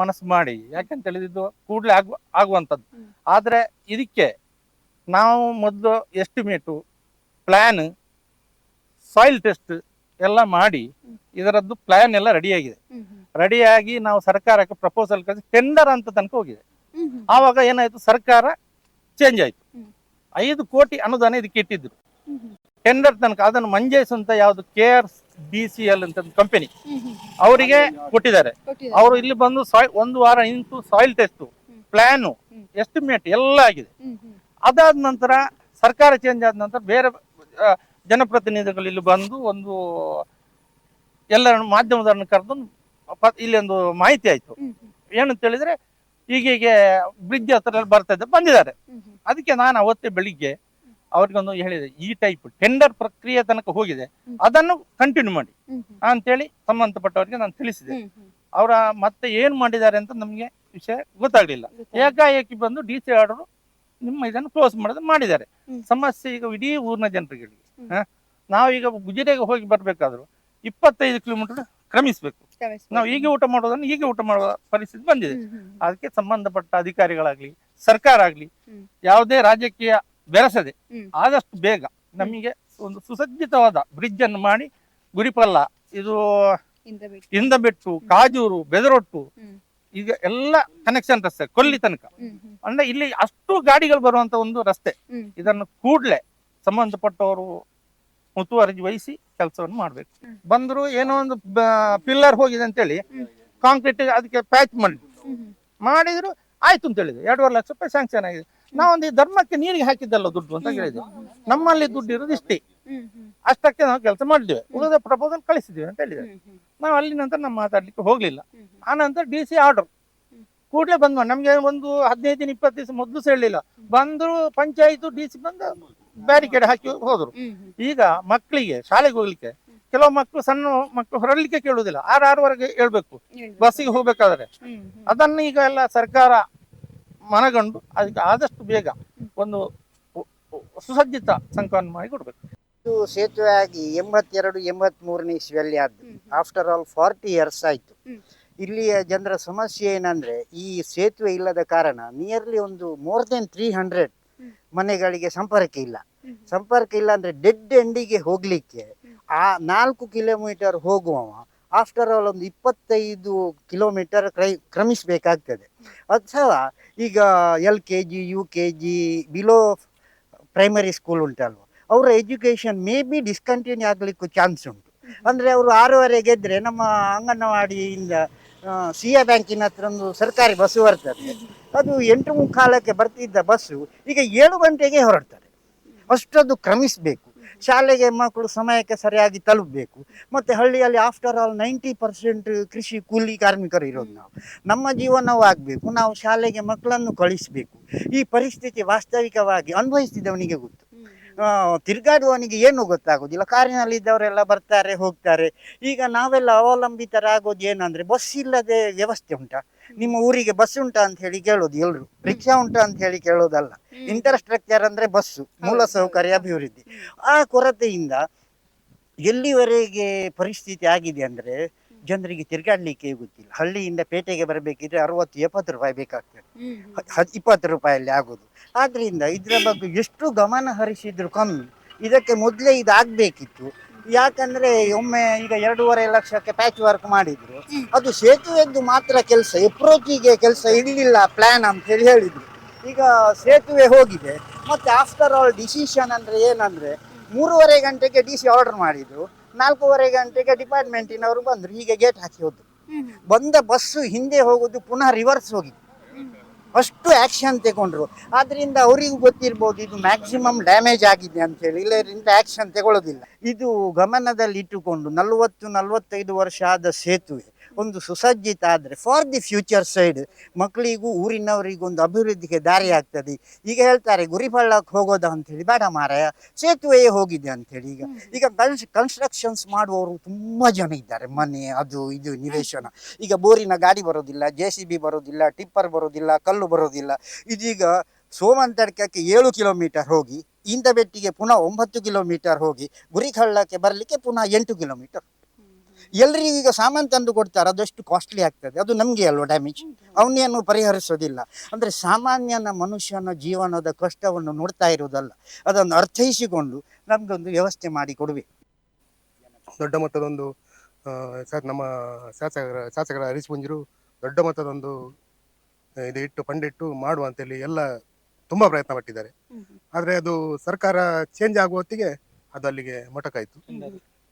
ಮನಸ್ಸು ಮಾಡಿ ಯಾಕಂತ ಹೇಳಿದ್ದು ಕೂಡಲೇ ಆಗುವ ಆಗುವಂಥದ್ದು. ಆದರೆ ಇದಕ್ಕೆ ನಾವು ಮೊದಲು ಎಸ್ಟಿಮೇಟು ಪ್ಲ್ಯಾನ್ ಸಾಯಿಲ್ ಟೆಸ್ಟ್ ಎಲ್ಲ ಮಾಡಿ ಇದರದ್ದು ಪ್ಲ್ಯಾನ್ ಎಲ್ಲ ರೆಡಿಯಾಗಿದೆ ರೆಡಿಯಾಗಿ ನಾವು ಸರ್ಕಾರಕ್ಕೆ ಪ್ರಪೋಸಲ್ ಕಳಿಸಿ ಟೆಂಡರ್ ಅಂತ ತನಕ ಹೋಗಿದೆ. ಆವಾಗ ಏನಾಯ್ತು? ಸರ್ಕಾರ ಚೇಂಜ್ ಆಯ್ತು. ಐದು ಕೋಟಿ ಅನುದಾನ ಇದಕ್ಕೆ ಇಟ್ಟಿದ್ರು. ಟೆಂಡರ್ ತನಕ ಅದನ್ನು ಮಂಜೇಶ್ ಅಂತ ಯಾವುದು K R B C L ಅಂತ ಕಂಪನಿ ಅವರಿಗೆ ಕೊಟ್ಟಿದ್ದಾರೆ. ಅವರು ಇಲ್ಲಿ ಬಂದು ಸಾಯ್ ಒಂದು ವಾರ ನಿಂತು ಸಾಯಿಲ್ ಟೆಸ್ಟ್ ಪ್ಲಾನ್ ಎಸ್ಟಿಮೇಟ್ ಎಲ್ಲ ಆಗಿದೆ. ಅದಾದ ನಂತರ ಸರ್ಕಾರ ಚೇಂಜ್ ಆದ ನಂತರ ಬೇರೆ ಜನಪ್ರತಿನಿಧಿಗಳು ಇಲ್ಲಿ ಬಂದು ಒಂದು ಎಲ್ಲ ಮಾಧ್ಯಮದವರನ್ನು ಕರೆದು ಇಲ್ಲಿ ಒಂದು ಮಾಹಿತಿ ಆಯ್ತು. ಏನಂತ ಹೇಳಿದ್ರೆ ಈಗೀಗೆ ಬ್ರಿಡ್ಜ್ ಹತ್ರ ಎಲ್ಲ ಬರ್ತಾ ಇದ್ದ ಬಂದಿದ್ದಾರೆ. ಅದಕ್ಕೆ ನಾನು ಅವತ್ತೇ ಬೆಳಿಗ್ಗೆ ಅವ್ರಿಗೊಂದು ಹೇಳಿದೆ ಈ ಟೈಪ್ ಟೆಂಡರ್ ಪ್ರಕ್ರಿಯೆ ತನಕ ಹೋಗಿದೆ ಅದನ್ನು ಕಂಟಿನ್ಯೂ ಮಾಡಿ ಅಂತೇಳಿ ಸಂಬಂಧಪಟ್ಟವರಿಗೆ ನಾನು ತಿಳಿಸಿದೆ. ಅವರ ಮತ್ತೆ ಏನ್ ಮಾಡಿದ್ದಾರೆ ಅಂತ ನಮಗೆ ವಿಷಯ ಗೊತ್ತಾಗ್ಲಿಲ್ಲ. ಏಕಾಏಕಿ ಬಂದು ಡಿ ಸಿ ಆರ್ಡರ್ ನಿಮ್ಮ ಇದನ್ನು ಕ್ಲೋಸ್ ಮಾಡೋದು ಮಾಡಿದ್ದಾರೆ. ಸಮಸ್ಯೆ ಈಗ ಇಡೀ ಊರಿನ ಜನರಿಗೆ? ನಾವೀಗ ಗುಜರಿಗೆ ಹೋಗಿ ಬರ್ಬೇಕಾದ್ರು ಇಪ್ಪತ್ತೈದು ಕಿಲೋಮೀಟರ್ ಕ್ರಮಿಸಬೇಕು. ನಾವು ಹೀಗೆ ಊಟ ಮಾಡೋದನ್ನು ಹೀಗೆ ಊಟ ಮಾಡುವ ಪರಿಸ್ಥಿತಿ ಬಂದಿದೆ. ಅದಕ್ಕೆ ಸಂಬಂಧಪಟ್ಟ ಅಧಿಕಾರಿಗಳಾಗ್ಲಿ ಸರ್ಕಾರ ಆಗ್ಲಿ ಯಾವುದೇ ರಾಜಕೀಯ ಬೆರೆಸದೆ. ಆದಷ್ಟು ಬೇಗ ನಮಗೆ ಒಂದು ಸುಸಜ್ಜಿತವಾದ ಬ್ರಿಡ್ಜ್ ಅನ್ನು ಮಾಡಿ ಗುರಿಪಲ್ಲ ಇದು ಇಂದಬೆಟ್ಟು ಕಾಜೂರು ಬೆದರೊಟ್ಟು ಈಗ ಎಲ್ಲ ಕನೆಕ್ಷನ್ ರಸ್ತೆ ಕೊಲ್ಲಿ ತನಕ. ಅಂದ್ರೆ ಇಲ್ಲಿ ಅಷ್ಟು ಗಾಡಿಗಳು ಬರುವಂತ ಒಂದು ರಸ್ತೆ. ಇದನ್ನು ಕೂಡ್ಲೆ ಸಂಬಂಧಪಟ್ಟವರು ಮುತುವರ್ಜಿ ವಹಿಸಿ ಕೆಲಸವನ್ನು ಮಾಡ್ಬೇಕು. ಬಂದ್ರು ಏನೋ ಒಂದು ಪಿಲ್ಲರ್ ಹೋಗಿದೆ ಅಂತೇಳಿ ಹೇಳಿ ಕಾಂಕ್ರೀಟ್ ಅದಕ್ಕೆ ಪ್ಯಾಚ್ ಮಾಡಿ. ಮಾಡಿದ್ರು ಆಯ್ತು ಅಂತ ಹೇಳಿದ್ರು ಎರಡೂವರೆ ಲಕ್ಷ ರೂಪಾಯಿ ಸ್ಯಾಂಕ್ಷನ್ ಆಗಿದೆ. ನಾವೊಂದು ಈ ಧರ್ಮಕ್ಕೆ ನೀರಿಗೆ ಹಾಕಿದ್ದಲ್ಲ ದುಡ್ಡು ಅಂತ ಹೇಳಿದ್ವಿ. ನಮ್ಮಲ್ಲಿ ದುಡ್ಡು ಇರೋದು ಇಷ್ಟೇ. ಅಷ್ಟಕ್ಕೆ ನಾವು ಕೆಲಸ ಮಾಡಿದ್ದೇವೆ ಉಳಿದ ಪ್ರಪೋಸಲ್ ಕಳಿಸಿದ್ವಿ ಅಂತ ಹೇಳಿದ್ವಿ ನಾವು ಅಲ್ಲಿ ನಂತರ ನಮ್ಮ ಮಾತಾಡ್ಲಿಕ್ಕೆ ಹೋಗ್ಲಿಲ್ಲ. ಆ ನಂತರ ಡಿ ಸಿ ಆರ್ಡರ್. ಕೂಡಲೇ ಬಂದ್ವ. ನಮ್ಗೆ ಒಂದು ಹದಿನೈದು ದಿನ ಇಪ್ಪತ್ತು ದಿವಸ ಮೊದಲು ಸಹ ಹೇಳಿಲ್ಲ ಬಂದ್ರು ಪಂಚಾಯತ್ ಡಿ ಸಿ ಬಂದು ಬ್ಯಾರಿಕೇಡ್ ಹಾಕಿ ಹೋದ್ರು. ಈಗ ಮಕ್ಕಳಿಗೆ ಶಾಲೆಗೆ ಹೋಗ್ಲಿಕ್ಕೆ ಕೆಲವು ಮಕ್ಕಳು ಸಣ್ಣ ಮಕ್ಕಳು ಹೊರಡ್ಲಿಕ್ಕೆ ಕೇಳುವುದಿಲ್ಲ. ಆರು ಆರೂವರೆಗೆ ಹೇಳ್ಬೇಕು. ಬಸ್ಸಿಗೆ ಹೋಗ್ಬೇಕಾದ್ರೆ. ಅದನ್ನು ಈಗ ಎಲ್ಲ ಸರ್ಕಾರ ಮನಗಂಡು ಅದಕ್ಕೆ ಆದಷ್ಟು ಬೇಗ ಒಂದು ಸುಸಜ್ಜಿತ ಸಂಕಲನ ಮಾಡಿ ಕೊಡ್ಬೇಕು. ಇದು ಸೇತುವೆ ಆಗಿ ಎಂಬತ್ತೆರಡು ಎಂಬತ್ ಮೂರನೇ ಇಸ್ವಿಯಲ್ಲಿ ಆದ್ದು. ಆಫ್ಟರ್ ಆಲ್ ಫಾರ್ಟಿ ಇಯರ್ಸ್ ಆಯಿತು. ಇಲ್ಲಿಯ ಜನರ ಸಮಸ್ಯೆ ಏನಂದ್ರೆ ಈ ಸೇತುವೆ ಇಲ್ಲದ ಕಾರಣ ನಿಯರ್ಲಿ ಒಂದು ಮೋರ್ ದೆನ್ ತ್ರೀ ಹಂಡ್ರೆಡ್. ಮನೆಗಳಿಗೆ ಸಂಪರ್ಕ ಇಲ್ಲ. ಸಂಪರ್ಕ ಇಲ್ಲ ಅಂದ್ರೆ ಡೆಡ್ ಎಂಡಿಗೆ ಹೋಗ್ಲಿಕ್ಕೆ ಆ ನಾಲ್ಕು ಕಿಲೋಮೀಟರ್ ಹೋಗುವವ ಆಫ್ಟರ್ ಆಲ್ ಒಂದು ಇಪ್ಪತ್ತೈದು ಕಿಲೋಮೀಟರ್ ಕ್ರೈ, ಕ್ರಮಿಸಬೇಕಾಗ್ತದೆ. ಅದು ಸಹ ಈಗ L K G, U K G below primary school ಉಂಟಲ್ವ? ಅವರ ಎಜುಕೇಷನ್ ಮೇ ಬಿ ಡಿಸ್ಕಂಟಿನ್ಯೂ ಆಗಲಿಕ್ಕೂ ಚಾನ್ಸ್ ಉಂಟು. ಅಂದರೆ ಅವರು ಆರೂವರೆಗೆ ಗೆದ್ದರೆ ನಮ್ಮ ಅಂಗನವಾಡಿಯಿಂದ ಸಿ ಎ ಬ್ಯಾಂಕಿನ ಹತ್ರ ಒಂದು ಸರ್ಕಾರಿ ಬಸ್ಸು ಬರ್ತದೆ. ಅದು ಎಂಟು ಮುಕ್ಕಾಲಕ್ಕೆ ಬರ್ತಿದ್ದ ಬಸ್ಸು ಈಗ ಏಳು ಗಂಟೆಗೆ ಹೊರಡ್ತಾರೆ ಅಷ್ಟೊಂದು ಕ್ರಮಿಸಬೇಕು. ಶಾಲೆಗೆ ಮಕ್ಕಳು ಸಮಯಕ್ಕೆ ಸರಿಯಾಗಿ ತಲುಪಬೇಕು. ಮತ್ತು ಹಳ್ಳಿಯಲ್ಲಿ ಆಫ್ಟರ್ ಆಲ್ ನೈಂಟಿ ಪರ್ಸೆಂಟ್ ಕೃಷಿ ಕೂಲಿ ಕಾರ್ಮಿಕರು ಇರೋದು ನಾವು. ನಮ್ಮ ಜೀವನವೂ ಆಗಬೇಕು. ನಾವು ಶಾಲೆಗೆ ಮಕ್ಕಳನ್ನು ಕಳಿಸಬೇಕು. ಈ ಪರಿಸ್ಥಿತಿ ವಾಸ್ತವಿಕವಾಗಿ ಅನುಭವಿಸಿದವನಿಗೆ ಗೊತ್ತು. ತಿರುಗಾಡುವವನಿಗೆ ಏನು ಗೊತ್ತಾಗೋದಿಲ್ಲ. ಕಾರಿನಲ್ಲಿ ಇದ್ದವರೆಲ್ಲ ಬರ್ತಾರೆ ಹೋಗ್ತಾರೆ. ಈಗ ನಾವೆಲ್ಲ ಅವಲಂಬಿತರಾಗೋದು ಏನಂದರೆ ಬಸ್ ಇಲ್ಲದೆ ವ್ಯವಸ್ಥೆ ಉಂಟಾ. ನಿಮ್ಮ ಊರಿಗೆ ಬಸ್ ಉಂಟಾ ಅಂತ ಹೇಳಿ ಕೇಳೋದು ಎಲ್ರು. ರಿಕ್ಷಾ ಉಂಟಾ ಅಂತ ಹೇಳಿ ಕೇಳೋದಲ್ಲ. ಇನ್ಫ್ರಾಸ್ಟ್ರಕ್ಚರ್ ಅಂದ್ರೆ ಬಸ್ಸು ಮೂಲಸೌಕರ್ಯ ಅಭಿವೃದ್ಧಿ. ಆ ಕೊರತೆಯಿಂದ ಎಲ್ಲಿವರೆಗೆ ಪರಿಸ್ಥಿತಿ ಆಗಿದೆ ಅಂದ್ರೆ ಜನರಿಗೆ ತಿರುಗಾಡ್ಲಿಕ್ಕೆ ಗೊತ್ತಿಲ್ಲ. ಹಳ್ಳಿಯಿಂದ ಪೇಟೆಗೆ ಬರಬೇಕಿದ್ರೆ ಅರವತ್ತು ಎಪ್ಪತ್ತು ರೂಪಾಯಿ ಬೇಕಾಗ್ತದೆ. ಇಪ್ಪತ್ತು ರೂಪಾಯಲ್ಲಿ ಆಗೋದು. ಆದ್ರಿಂದ ಇದರ ಬಗ್ಗೆ ಎಷ್ಟು ಗಮನ ಹರಿಸಿದ್ರು ಕಮ್ಮಿ. ಇದಕ್ಕೆ ಮೊದಲೇ ಇದಾಗಬೇಕಿತ್ತು. ಯಾಕಂದ್ರೆ ಒಮ್ಮೆ ಈಗ ಎರಡೂವರೆ ಲಕ್ಷಕ್ಕೆ ಪ್ಯಾಚ್ ವರ್ಕ್ ಮಾಡಿದ್ರು. ಅದು ಸೇತುವೆದ್ದು ಮಾತ್ರ ಕೆಲಸ ಎಪ್ರೋಚಿಗೆ ಕೆಲಸ ಇರಲಿಲ್ಲ ಪ್ಲಾನ್ ಅಂತ ಹೇಳಿ ಹೇಳಿದ್ರು. ಈಗ ಸೇತುವೆ ಹೋಗಿದೆ. ಮತ್ತೆ ಆಫ್ಟರ್ ಆಲ್ ಡಿಸಿಷನ್ ಅಂದ್ರೆ ಏನಂದ್ರೆ ಮೂರುವರೆ ಗಂಟೆಗೆ ಡಿ ಸಿ ಆರ್ಡರ್ ಮಾಡಿದ್ರು. ನಾಲ್ಕೂವರೆ ಗಂಟೆಗೆ ಡಿಪಾರ್ಟ್ಮೆಂಟಿನವರು ಬಂದ್ರು. ಹೀಗೆ ಗೇಟ್ ಹಾಕಿ ಹೋದ್ರು. ಬಂದ ಬಸ್ಸು ಹಿಂದೆ ಹೋಗುದು ಪುನಃ ರಿವರ್ಸ್ ಹೋಗಿತ್ತು. ಅಷ್ಟು ಆ್ಯಕ್ಷನ್ ತಗೊಂಡ್ರು. ಆದ್ದರಿಂದ ಅವರಿಗೂ ಗೊತ್ತಿರ್ಬೋದು ಇದು ಮ್ಯಾಕ್ಸಿಮಮ್ ಡ್ಯಾಮೇಜ್ ಆಗಿದೆ ಅಂತೇಳಿ ಇಲ್ಲರಿಂದ ಆ್ಯಕ್ಷನ್ ತಗೊಳ್ಳೋದಿಲ್ಲ ಇದು ಗಮನದಲ್ಲಿ ಇಟ್ಟುಕೊಂಡು ನಲವತ್ತು ನಲವತ್ತೈದು ವರ್ಷ ಆದ ಸೇತುವೆ. ಒಂದು ಸುಸಜ್ಜಿತ ಆದರೆ ಫಾರ್ ದಿ ಫ್ಯೂಚರ್ ಸೈಡ್ ಮಕ್ಕಳಿಗೂ ಊರಿನವರಿಗೂ ಒಂದು ಅಭಿವೃದ್ಧಿಗೆ ದಾರಿ ಆಗ್ತದೆ. ಈಗ ಹೇಳ್ತಾರೆ ಗುರಿಪಳ್ಳಕ್ಕೆ ಹೋಗೋದ ಅಂತ ಹೇಳಿ ಬೇಡ ಮಾರಾಯ ಸೇತುವೆಯೇ ಹೋಗಿದೆ ಅಂತೇಳಿ ಈಗ. ಈಗ ಕನ್ಸ್ ಕನ್ಸ್ಟ್ರಕ್ಷನ್ಸ್ ಮಾಡುವವರು ತುಂಬ ಜನ ಇದ್ದಾರೆ. ಮನೆ ಅದು ಇದು ನಿವೇಶನ. ಈಗ ಬೋರಿನ ಗಾಡಿ ಬರೋದಿಲ್ಲ ಜೆ ಸಿ ಬಿ ಬರೋದಿಲ್ಲ ಟಿಪ್ಪರ್ ಬರೋದಿಲ್ಲ ಕಲ್ಲು ಬರೋದಿಲ್ಲ. ಇದೀಗ ಸೋಮಂತಡ್ಕಕ್ಕೆ ಏಳು ಕಿಲೋಮೀಟರ್ ಹೋಗಿ ಇಂದ ಬೆಟ್ಟಿಗೆ ಪುನಃ ಒಂಬತ್ತು ಕಿಲೋಮೀಟರ್ ಹೋಗಿ ಗುರಿಕಳ್ಳಕ್ಕೆ ಬರಲಿಕ್ಕೆ ಪುನಃ ಎಂಟು ಕಿಲೋಮೀಟರ್. ಎಲ್ರಿಗೂ ಈಗ ಸಾಮಾನು ತಂದು ಕೊಡ್ತಾರೆ ಅದಷ್ಟು ಕಾಸ್ಟ್ಲಿ ಆಗ್ತದೆ. ಅದು ನಮಗೆ ಅಲ್ವಾ ಡ್ಯಾಮೇಜ್ ಅವನೇನು ಪರಿಹರಿಸೋದಿಲ್ಲ. ಅಂದರೆ ಸಾಮಾನ್ಯನ ಮನುಷ್ಯನ ಜೀವನದ ಕಷ್ಟವನ್ನು ನೋಡ್ತಾ ಇರುವುದಲ್ಲ ಅದನ್ನು ಅರ್ಥೈಸಿಕೊಂಡು ನಮಗೊಂದು ವ್ಯವಸ್ಥೆ ಮಾಡಿ ಕೊಡುವೆ. ದೊಡ್ಡ ಮೊತ್ತದೊಂದು ಆ, ಸಾ- ನಮ್ಮ ಶಾಸಕರ ಶಾಸಕರ ಹರೀಶ್ ಪುಂಜರು ದೊಡ್ಡ ಮೊತ್ತದೊಂದು ಆ, ಇದು ಇಟ್ಟು ಫಂಡ್ ಇಟ್ಟು ಮಾಡುವ ಅಂತೇಳಿ ಎಲ್ಲ ತುಂಬ ಪ್ರಯತ್ನ ಪಟ್ಟಿದ್ದಾರೆ. ಆದರೆ ಅದು ಸರ್ಕಾರ ಚೇಂಜ್ ಆಗುವ ಹೊತ್ತಿಗೆ ಅದು ಅಲ್ಲಿಗೆ ಮೊಟಕಾಯ್ತು.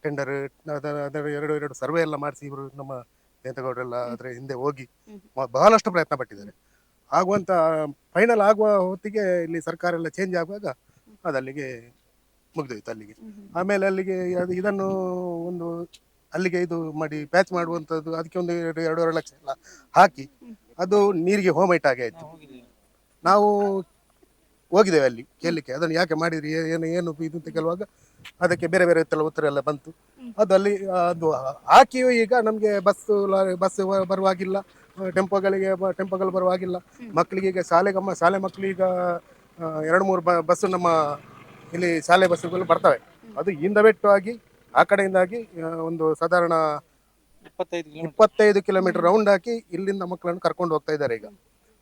ಟೆಂಡರ್ ಅದರ ಎರಡು ಎರಡು ಸರ್ವೆ ಎಲ್ಲ ಮಾಡಿಸಿ ಇವರು ನಮ್ಮ ನೇತಗೌಡರೆಲ್ಲ ಅದರ ಹಿಂದೆ ಹೋಗಿ ಮ- ಬಹಳಷ್ಟು ಪ್ರಯತ್ನ ಪಟ್ಟಿದ್ದಾರೆ. ಆಗುವಂತ ಫೈನಲ್ ಆಗುವ ಹೊತ್ತಿಗೆ ಇಲ್ಲಿ ಸರ್ಕಾರ ಎಲ್ಲ ಚೇಂಜ್ ಆಗುವಾಗ ಅದಲ್ಲಿಗೆ ಮುಗಿದೋಯ್ತು ಅಲ್ಲಿಗೆ. ಆಮೇಲೆ ಅಲ್ಲಿಗೆ ಅದು ಇದನ್ನು ಒಂದು ಅಲ್ಲಿಗೆ ಇದು ಮಾಡಿ ಪ್ಯಾಚ್ ಮಾಡುವಂಥದ್ದು ಅದಕ್ಕೆ ಒಂದು ಎರಡು ಎರಡೂವರೆ ಲಕ್ಷ ಎಲ್ಲ ಹಾಕಿ ಅದು ನೀರಿಗೆ ಹೋಮೈಟ್ ಆಗಿ ಆಯ್ತು. ನಾವು ಹೋಗಿದ್ದೇವೆ ಅಲ್ಲಿ ಕೇಳಲಿಕ್ಕೆ. ಅದನ್ನು ಯಾಕೆ ಮಾಡಿದ್ರಿ? ಏ- ಏನು ಏನು ಇದು ಅಂತ ಕೇಳುವಾಗ ಅದಕ್ಕೆ ಬೇರೆ ಬೇರೆ ತಲೆ ಉತ್ತರ ಎಲ್ಲ ಬಂತು. ಅದು ಅಲ್ಲಿ ಅದು ಹಾಕಿಯೂ ಈಗ ನಮಗೆ ಬಸ್ ಬಸ್ ಬರುವಾಗಿಲ್ಲ. ಟೆಂಪೋಗಳಿಗೆ ಟೆಂಪೋಗಳು ಬರುವಾಗಿಲ್ಲ. ಮಕ್ಕಳಿಗೆ ಈಗ ಶಾಲೆಗಮ್ಮ ಶಾಲೆ ಮಕ್ಕಳು ಈಗ ಎರಡು ಮೂರು ಬ ಬಸ್ಸು ನಮ್ಮ ಇಲ್ಲಿ ಶಾಲೆ ಬಸ್ಸುಗಳು ಬರ್ತವೆ. ಅದು ಇಂದ ಬೆಟ್ಟು ಆಗಿ ಆ ಕಡೆಯಿಂದಾಗಿ ಒಂದು ಸಾಧಾರಣ ಇಪ್ಪತ್ತೈದು ಕಿಲೋಮೀಟರ್ ರೌಂಡ್ ಹಾಕಿ ಇಲ್ಲಿಂದ ಮಕ್ಕಳನ್ನು ಕರ್ಕೊಂಡು ಹೋಗ್ತಾ ಇದ್ದಾರೆ ಈಗ.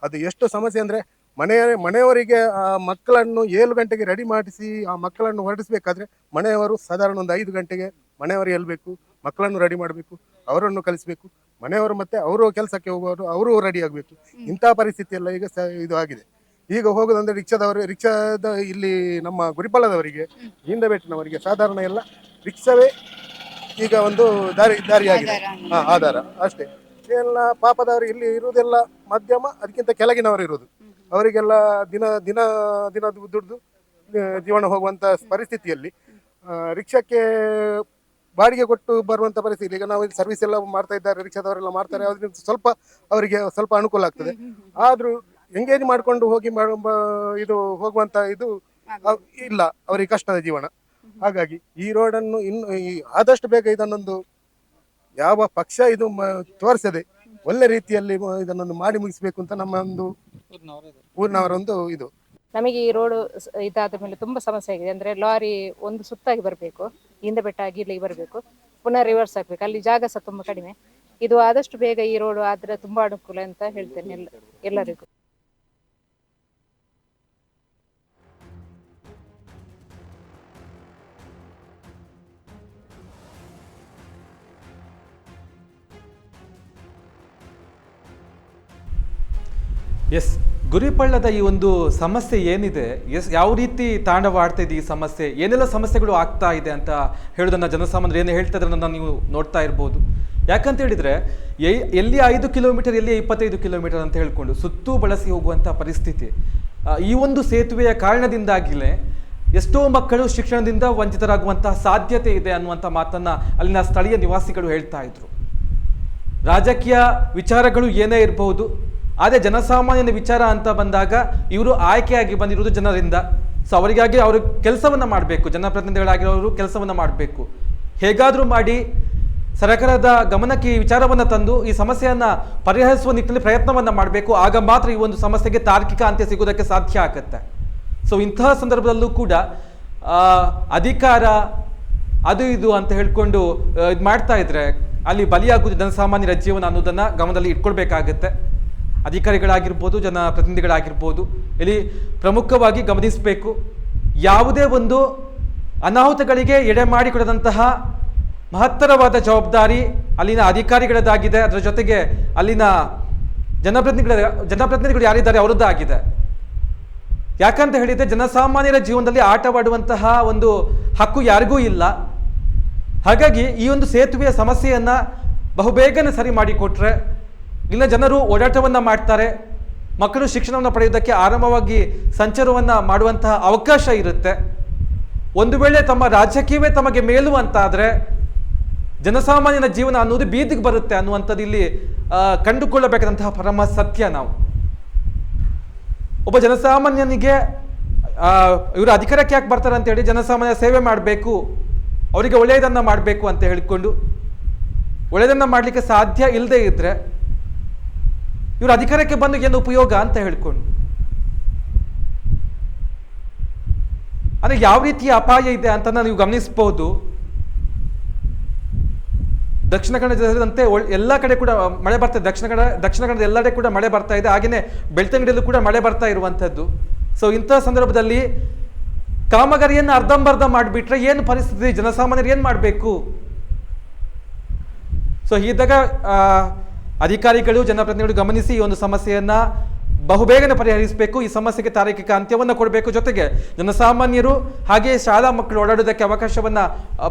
ಅದು ಎಷ್ಟು ಸಮಸ್ಯೆ ಅಂದ್ರೆ ಮನೆಯ ಮನೆಯವರಿಗೆ ಆ ಮಕ್ಕಳನ್ನು ಏಳು ಗಂಟೆಗೆ ರೆಡಿ ಮಾಡಿಸಿ ಆ ಮಕ್ಕಳನ್ನು ಹೊರಡಿಸಬೇಕಾದ್ರೆ ಮನೆಯವರು ಸಾಧಾರಣ ಒಂದು ಐದು ಗಂಟೆಗೆ ಮನೆಯವರು ಎಲ್ಬೇಕು ಮಕ್ಕಳನ್ನು ರೆಡಿ ಮಾಡಬೇಕು ಅವರನ್ನು ಕಲಿಸ್ಬೇಕು ಮನೆಯವರು ಮತ್ತೆ ಅವರು ಕೆಲಸಕ್ಕೆ ಹೋಗುವವರು ಅವರು ರೆಡಿ ಆಗಬೇಕು. ಇಂಥ ಪರಿಸ್ಥಿತಿ ಎಲ್ಲ ಈಗ ಸ- ಇದು ಆಗಿದೆ. ಈಗ ಹೋಗೋದಂದ್ರೆ ರಿಕ್ಷಾದವರು ರಿಕ್ಷಾದ ಇಲ್ಲಿ ನಮ್ಮ ಗುರಿಪಳ್ಳದವರಿಗೆ ಹಿಂದ ಬೆಟ್ಟಿನವರಿಗೆ ಸಾಧಾರಣ ಎಲ್ಲ ರಿಕ್ಷಾವೇ ಈಗ ಒಂದು ದಾರಿ ದಾರಿಯಾಗಿದೆ. ಹಾಂ ಆಧಾರ. ಅಷ್ಟೇ. ಎಲ್ಲ ಪಾಪದವರು ಇಲ್ಲಿ ಇರುವುದೆಲ್ಲ ಮಧ್ಯಮ ಅದಕ್ಕಿಂತ ಕೆಳಗಿನವರು ಇರುವುದು. ಅವರಿಗೆಲ್ಲ ದಿನ ದಿನ ದಿನ ದುಡ್ದು ಜೀವನ ಹೋಗುವಂತ ಪರಿಸ್ಥಿತಿಯಲ್ಲಿ ರಿಕ್ಷಾಕ್ಕೆ ಬಾಡಿಗೆ ಕೊಟ್ಟು ಬರುವಂತ ಪರಿಸ್ಥಿತಿ ಈಗ ನಾವು ಸರ್ವಿಸ್ ಎಲ್ಲ ಮಾಡ್ತಾ ಇದ್ದಾರೆ ರಿಕ್ಷಾದವರೆಲ್ಲ ಮಾಡ್ತಾರೆ ಅದರಿಂದ ಸ್ವಲ್ಪ ಅವರಿಗೆ ಸ್ವಲ್ಪ ಅನುಕೂಲ ಆಗ್ತದೆ. ಆದ್ರೂ ಎಂಗೇಜ್ ಮಾಡ್ಕೊಂಡು ಹೋಗಿ ಇದು ಹೋಗುವಂತ ಇದು ಇಲ್ಲ ಅವರಿಗೆ ಕಷ್ಟದ ಜೀವನ. ಹಾಗಾಗಿ ಈ ರೋಡನ್ನು ಇನ್ನು ಆದಷ್ಟು ಬೇಗ ಇದನ್ನೊಂದು ಯಾವ ಪಕ್ಷ ಇದು ತೋರಿಸದೆ ಒಳ್ಳೆ ರೀತಿಯಲ್ಲಿ ಇದನ್ನೊಂದು ಮಾಡಿ ಮುಗಿಸಬೇಕು ಅಂತ ನಮ್ಮ ಒಂದು ಊರಿನವರ ಒಂದು ಇದು. ನಮಗೆ ಈ ರೋಡ್ ಇದಾದ ಮೇಲೆ ತುಂಬಾ ಸಮಸ್ಯೆ ಆಗಿದೆ. ಅಂದ್ರೆ ಲಾರಿ ಒಂದು ಸುತ್ತಾಗಿ ಬರಬೇಕು ಹಿಂದೆ ಬೆಟ್ಟ ಆಗಿ ಇಲ್ಲಿಗೆ ಬರಬೇಕು ಪುನಃ ರಿವರ್ಸ್ ಆಗ್ಬೇಕು. ಅಲ್ಲಿ ಜಾಗ ಸಹ ತುಂಬಾ ಕಡಿಮೆ. ಇದು ಆದಷ್ಟು ಬೇಗ ಈ ರೋಡ್ ಆದ್ರೆ ತುಂಬಾ ಅನುಕೂಲ ಅಂತ ಹೇಳ್ತೇನೆ ಎಲ್ಲ ಎಲ್ಲರಿಗೂ. ಎಸ್ ಗುರಿಪಳ್ಳದ ಈ ಒಂದು ಸಮಸ್ಯೆ ಏನಿದೆ? ಎಸ್ ಯಾವ ರೀತಿ ತಾಂಡವಾಡ್ತಾ ಇದೆ ಈ ಸಮಸ್ಯೆ? ಏನೆಲ್ಲ ಸಮಸ್ಯೆಗಳು ಆಗ್ತಾ ಇದೆ ಅಂತ ಹೇಳೋದನ್ನ ಜನಸಾಮಾನ್ಯರು ಏನು ಹೇಳ್ತಾ ಇದ್ರೆ ನೀವು ನೋಡ್ತಾ ಇರ್ಬೋದು. ಯಾಕಂತ ಹೇಳಿದ್ರೆ ಎಲ್ಲಿ ಐದು ಕಿಲೋಮೀಟರ್, ಎಲ್ಲಿ ಇಪ್ಪತ್ತೈದು ಕಿಲೋಮೀಟರ್ ಅಂತ ಹೇಳ್ಕೊಂಡು ಸುತ್ತೂ ಬಳಸಿ ಹೋಗುವಂಥ ಪರಿಸ್ಥಿತಿ. ಈ ಒಂದು ಸೇತುವೆಯ ಕಾರಣದಿಂದಾಗಿಲೇ ಎಷ್ಟೋ ಮಕ್ಕಳು ಶಿಕ್ಷಣದಿಂದ ವಂಚಿತರಾಗುವಂತಹ ಸಾಧ್ಯತೆ ಇದೆ ಅನ್ನುವಂಥ ಮಾತನ್ನ ಅಲ್ಲಿನ ಸ್ಥಳೀಯ ನಿವಾಸಿಗಳು ಹೇಳ್ತಾ ಇದ್ರು. ರಾಜಕೀಯ ವಿಚಾರಗಳು ಏನೇ ಇರಬಹುದು ಆದರೆ ಜನಸಾಮಾನ್ಯನ ವಿಚಾರ ಅಂತ ಬಂದಾಗ ಇವರು ಆಯ್ಕೆಯಾಗಿ ಬಂದಿರುವುದು ಜನರಿಂದ. ಸೊ ಅವರಿಗಾಗಿ ಅವರು ಕೆಲಸವನ್ನು ಮಾಡಬೇಕು, ಜನಪ್ರತಿನಿಧಿಗಳಾಗಿರೋರು ಕೆಲಸವನ್ನು ಮಾಡಬೇಕು. ಹೇಗಾದರೂ ಮಾಡಿ ಸರ್ಕಾರದ ಗಮನಕ್ಕೆ ಈ ವಿಚಾರವನ್ನು ತಂದು ಈ ಸಮಸ್ಯೆಯನ್ನು ಪರಿಹರಿಸುವ ನಿಟ್ಟಿನಲ್ಲಿ ಪ್ರಯತ್ನವನ್ನು ಮಾಡಬೇಕು. ಆಗ ಮಾತ್ರ ಈ ಒಂದು ಸಮಸ್ಯೆಗೆ ತಾರ್ಕಿಕ ಅಂತ್ಯ ಸಿಗೋದಕ್ಕೆ ಸಾಧ್ಯ ಆಗುತ್ತೆ. ಸೊ ಇಂತಹ ಸಂದರ್ಭದಲ್ಲೂ ಕೂಡ ಅಧಿಕಾರ ಅದು ಇದು ಅಂತ ಹೇಳ್ಕೊಂಡು ಇದು ಮಾಡ್ತಾ ಇದ್ರೆ ಅಲ್ಲಿ ಬಲಿಯಾಗುವುದು ಜನಸಾಮಾನ್ಯರ ಜೀವನ ಅನ್ನೋದನ್ನು ಗಮನದಲ್ಲಿ ಇಟ್ಕೊಳ್ಬೇಕಾಗತ್ತೆ. ಅಧಿಕಾರಿಗಳಾಗಿರ್ಬೋದು ಜನಪ್ರತಿನಿಧಿಗಳಾಗಿರ್ಬೋದು ಇಲ್ಲಿ ಪ್ರಮುಖವಾಗಿ ಗಮನಿಸಬೇಕು, ಯಾವುದೇ ಒಂದು ಅನಾಹುತಗಳಿಗೆ ಎಡೆ ಮಾಡಿಕೊಡದಂತಹ ಮಹತ್ತರವಾದ ಜವಾಬ್ದಾರಿ ಅಲ್ಲಿನ ಅಧಿಕಾರಿಗಳದ್ದಾಗಿದೆ. ಅದರ ಜೊತೆಗೆ ಅಲ್ಲಿನ ಜನಪ್ರತಿನಿಧಿಗಳ, ಜನಪ್ರತಿನಿಧಿಗಳು ಯಾರಿದ್ದಾರೆ ಅವರದ್ದಾಗಿದೆ. ಯಾಕಂತ ಹೇಳಿದರೆ ಜನಸಾಮಾನ್ಯರ ಜೀವನದಲ್ಲಿ ಆಟವಾಡುವಂತಹ ಒಂದು ಹಕ್ಕು ಯಾರಿಗೂ ಇಲ್ಲ. ಹಾಗಾಗಿ ಈ ಒಂದು ಸೇತುವೆಯ ಸಮಸ್ಯೆಯನ್ನು ಬಹುಬೇಗನೆ ಸರಿ ಮಾಡಿಕೊಟ್ರೆ ಇಲ್ಲಿನ ಜನರು ಓಡಾಟವನ್ನು ಮಾಡ್ತಾರೆ. ಮಕ್ಕಳು ಶಿಕ್ಷಣವನ್ನು ಪಡೆಯುವುದಕ್ಕೆ ಆರಂಭವಾಗಿ ಸಂಚಾರವನ್ನು ಮಾಡುವಂತಹ ಅವಕಾಶ ಇರುತ್ತೆ. ಒಂದು ವೇಳೆ ತಮ್ಮ ರಾಜಕೀಯವೇ ತಮಗೆ ಮೇಲು ಅಂತಾದರೆ ಜನಸಾಮಾನ್ಯನ ಜೀವನ ಅನ್ನೋದು ಬೀದಿಗೆ ಬರುತ್ತೆ ಅನ್ನುವಂಥದ್ದು ಇಲ್ಲಿ ಕಂಡುಕೊಳ್ಳಬೇಕಾದಂತಹ ಪರಮ ಸತ್ಯ ನಾವು. ಒಬ್ಬ ಜನಸಾಮಾನ್ಯನಿಗೆ ಇವರು ಅಧಿಕಾರಕ್ಕೆ ಯಾಕೆ ಬರ್ತಾರೆ ಅಂತ ಹೇಳಿ ಜನಸಾಮಾನ್ಯ ಸೇವೆ ಮಾಡಬೇಕು. ಅವರಿಗೆ ಒಳ್ಳೆಯದನ್ನು ಮಾಡಬೇಕು ಅಂತ ಹೇಳಿಕೊಂಡು, ಒಳ್ಳೆಯದನ್ನು ಮಾಡಲಿಕ್ಕೆ ಸಾಧ್ಯ ಇಲ್ಲದೆ ಇದ್ರೆ ಇವರು ಅಧಿಕಾರಕ್ಕೆ ಬಂದು ಏನು ಉಪಯೋಗ ಅಂತ ಹೇಳ್ಕೊಂಡು. ಅಂದ್ರೆ ಯಾವ ರೀತಿಯ ಅಪಾಯ ಇದೆ ಅಂತ ನೀವು ಗಮನಿಸಬಹುದು ದಕ್ಷಿಣ ಕನ್ನಡ ಸೇರಿದಂತೆ ಎಲ್ಲ ಕಡೆ ಕೂಡ ಮಳೆ ಬರ್ತಾ ಇದೆ ದಕ್ಷಿಣ ಕನ್ನಡ, ದಕ್ಷಿಣ ಕನ್ನಡದ ಎಲ್ಲೆಡೆ ಕೂಡ ಮಳೆ ಬರ್ತಾ ಇದೆ. ಹಾಗೆಯೇ ಬೆಳ್ತಂಗಡಿಯಲ್ಲೂ ಕೂಡ ಮಳೆ ಬರ್ತಾ ಇರುವಂಥದ್ದು. ಸೊ ಇಂತಹ ಸಂದರ್ಭದಲ್ಲಿ ಕಾಮಗಾರಿಯನ್ನು ಅರ್ಧಂಬರ್ಧ ಮಾಡಿಬಿಟ್ರೆ ಏನು ಪರಿಸ್ಥಿತಿ? ಜನಸಾಮಾನ್ಯರು ಏನು ಮಾಡಬೇಕು? ಸೊ ಇದ್ದಾಗ ಅಧಿಕಾರಿಗಳು, ಜನಪ್ರತಿನಿಧಿಗಳು ಗಮನಿಸಿ ಈ ಒಂದು ಸಮಸ್ಯೆಯನ್ನು ಬಹುಬೇಗನೆ ಪರಿಹರಿಸಬೇಕು. ಈ ಸಮಸ್ಯೆಗೆ ತಾರೀಕಿಕ ಅಂತ್ಯವನ್ನು ಕೊಡಬೇಕು. ಜೊತೆಗೆ ಜನಸಾಮಾನ್ಯರು ಹಾಗೆ ಶಾಲಾ ಮಕ್ಕಳು ಓಡಾಡೋದಕ್ಕೆ ಅವಕಾಶವನ್ನ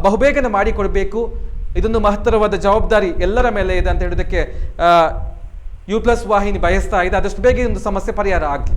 ಬಹುಬೇಗನೆ ಮಾಡಿಕೊಡಬೇಕು. ಇದೊಂದು ಮಹತ್ತರವಾದ ಜವಾಬ್ದಾರಿ ಎಲ್ಲರ ಮೇಲೆ ಇದೆ ಅಂತ ಹೇಳೋದಕ್ಕೆ ಯು ಪ್ಲಸ್ ವಾಹಿನಿ ಬಯಸ್ತಾ ಇದೆ. ಆದಷ್ಟು ಬೇಗ ಒಂದು ಸಮಸ್ಯೆ ಪರಿಹಾರ ಆಗಲಿ.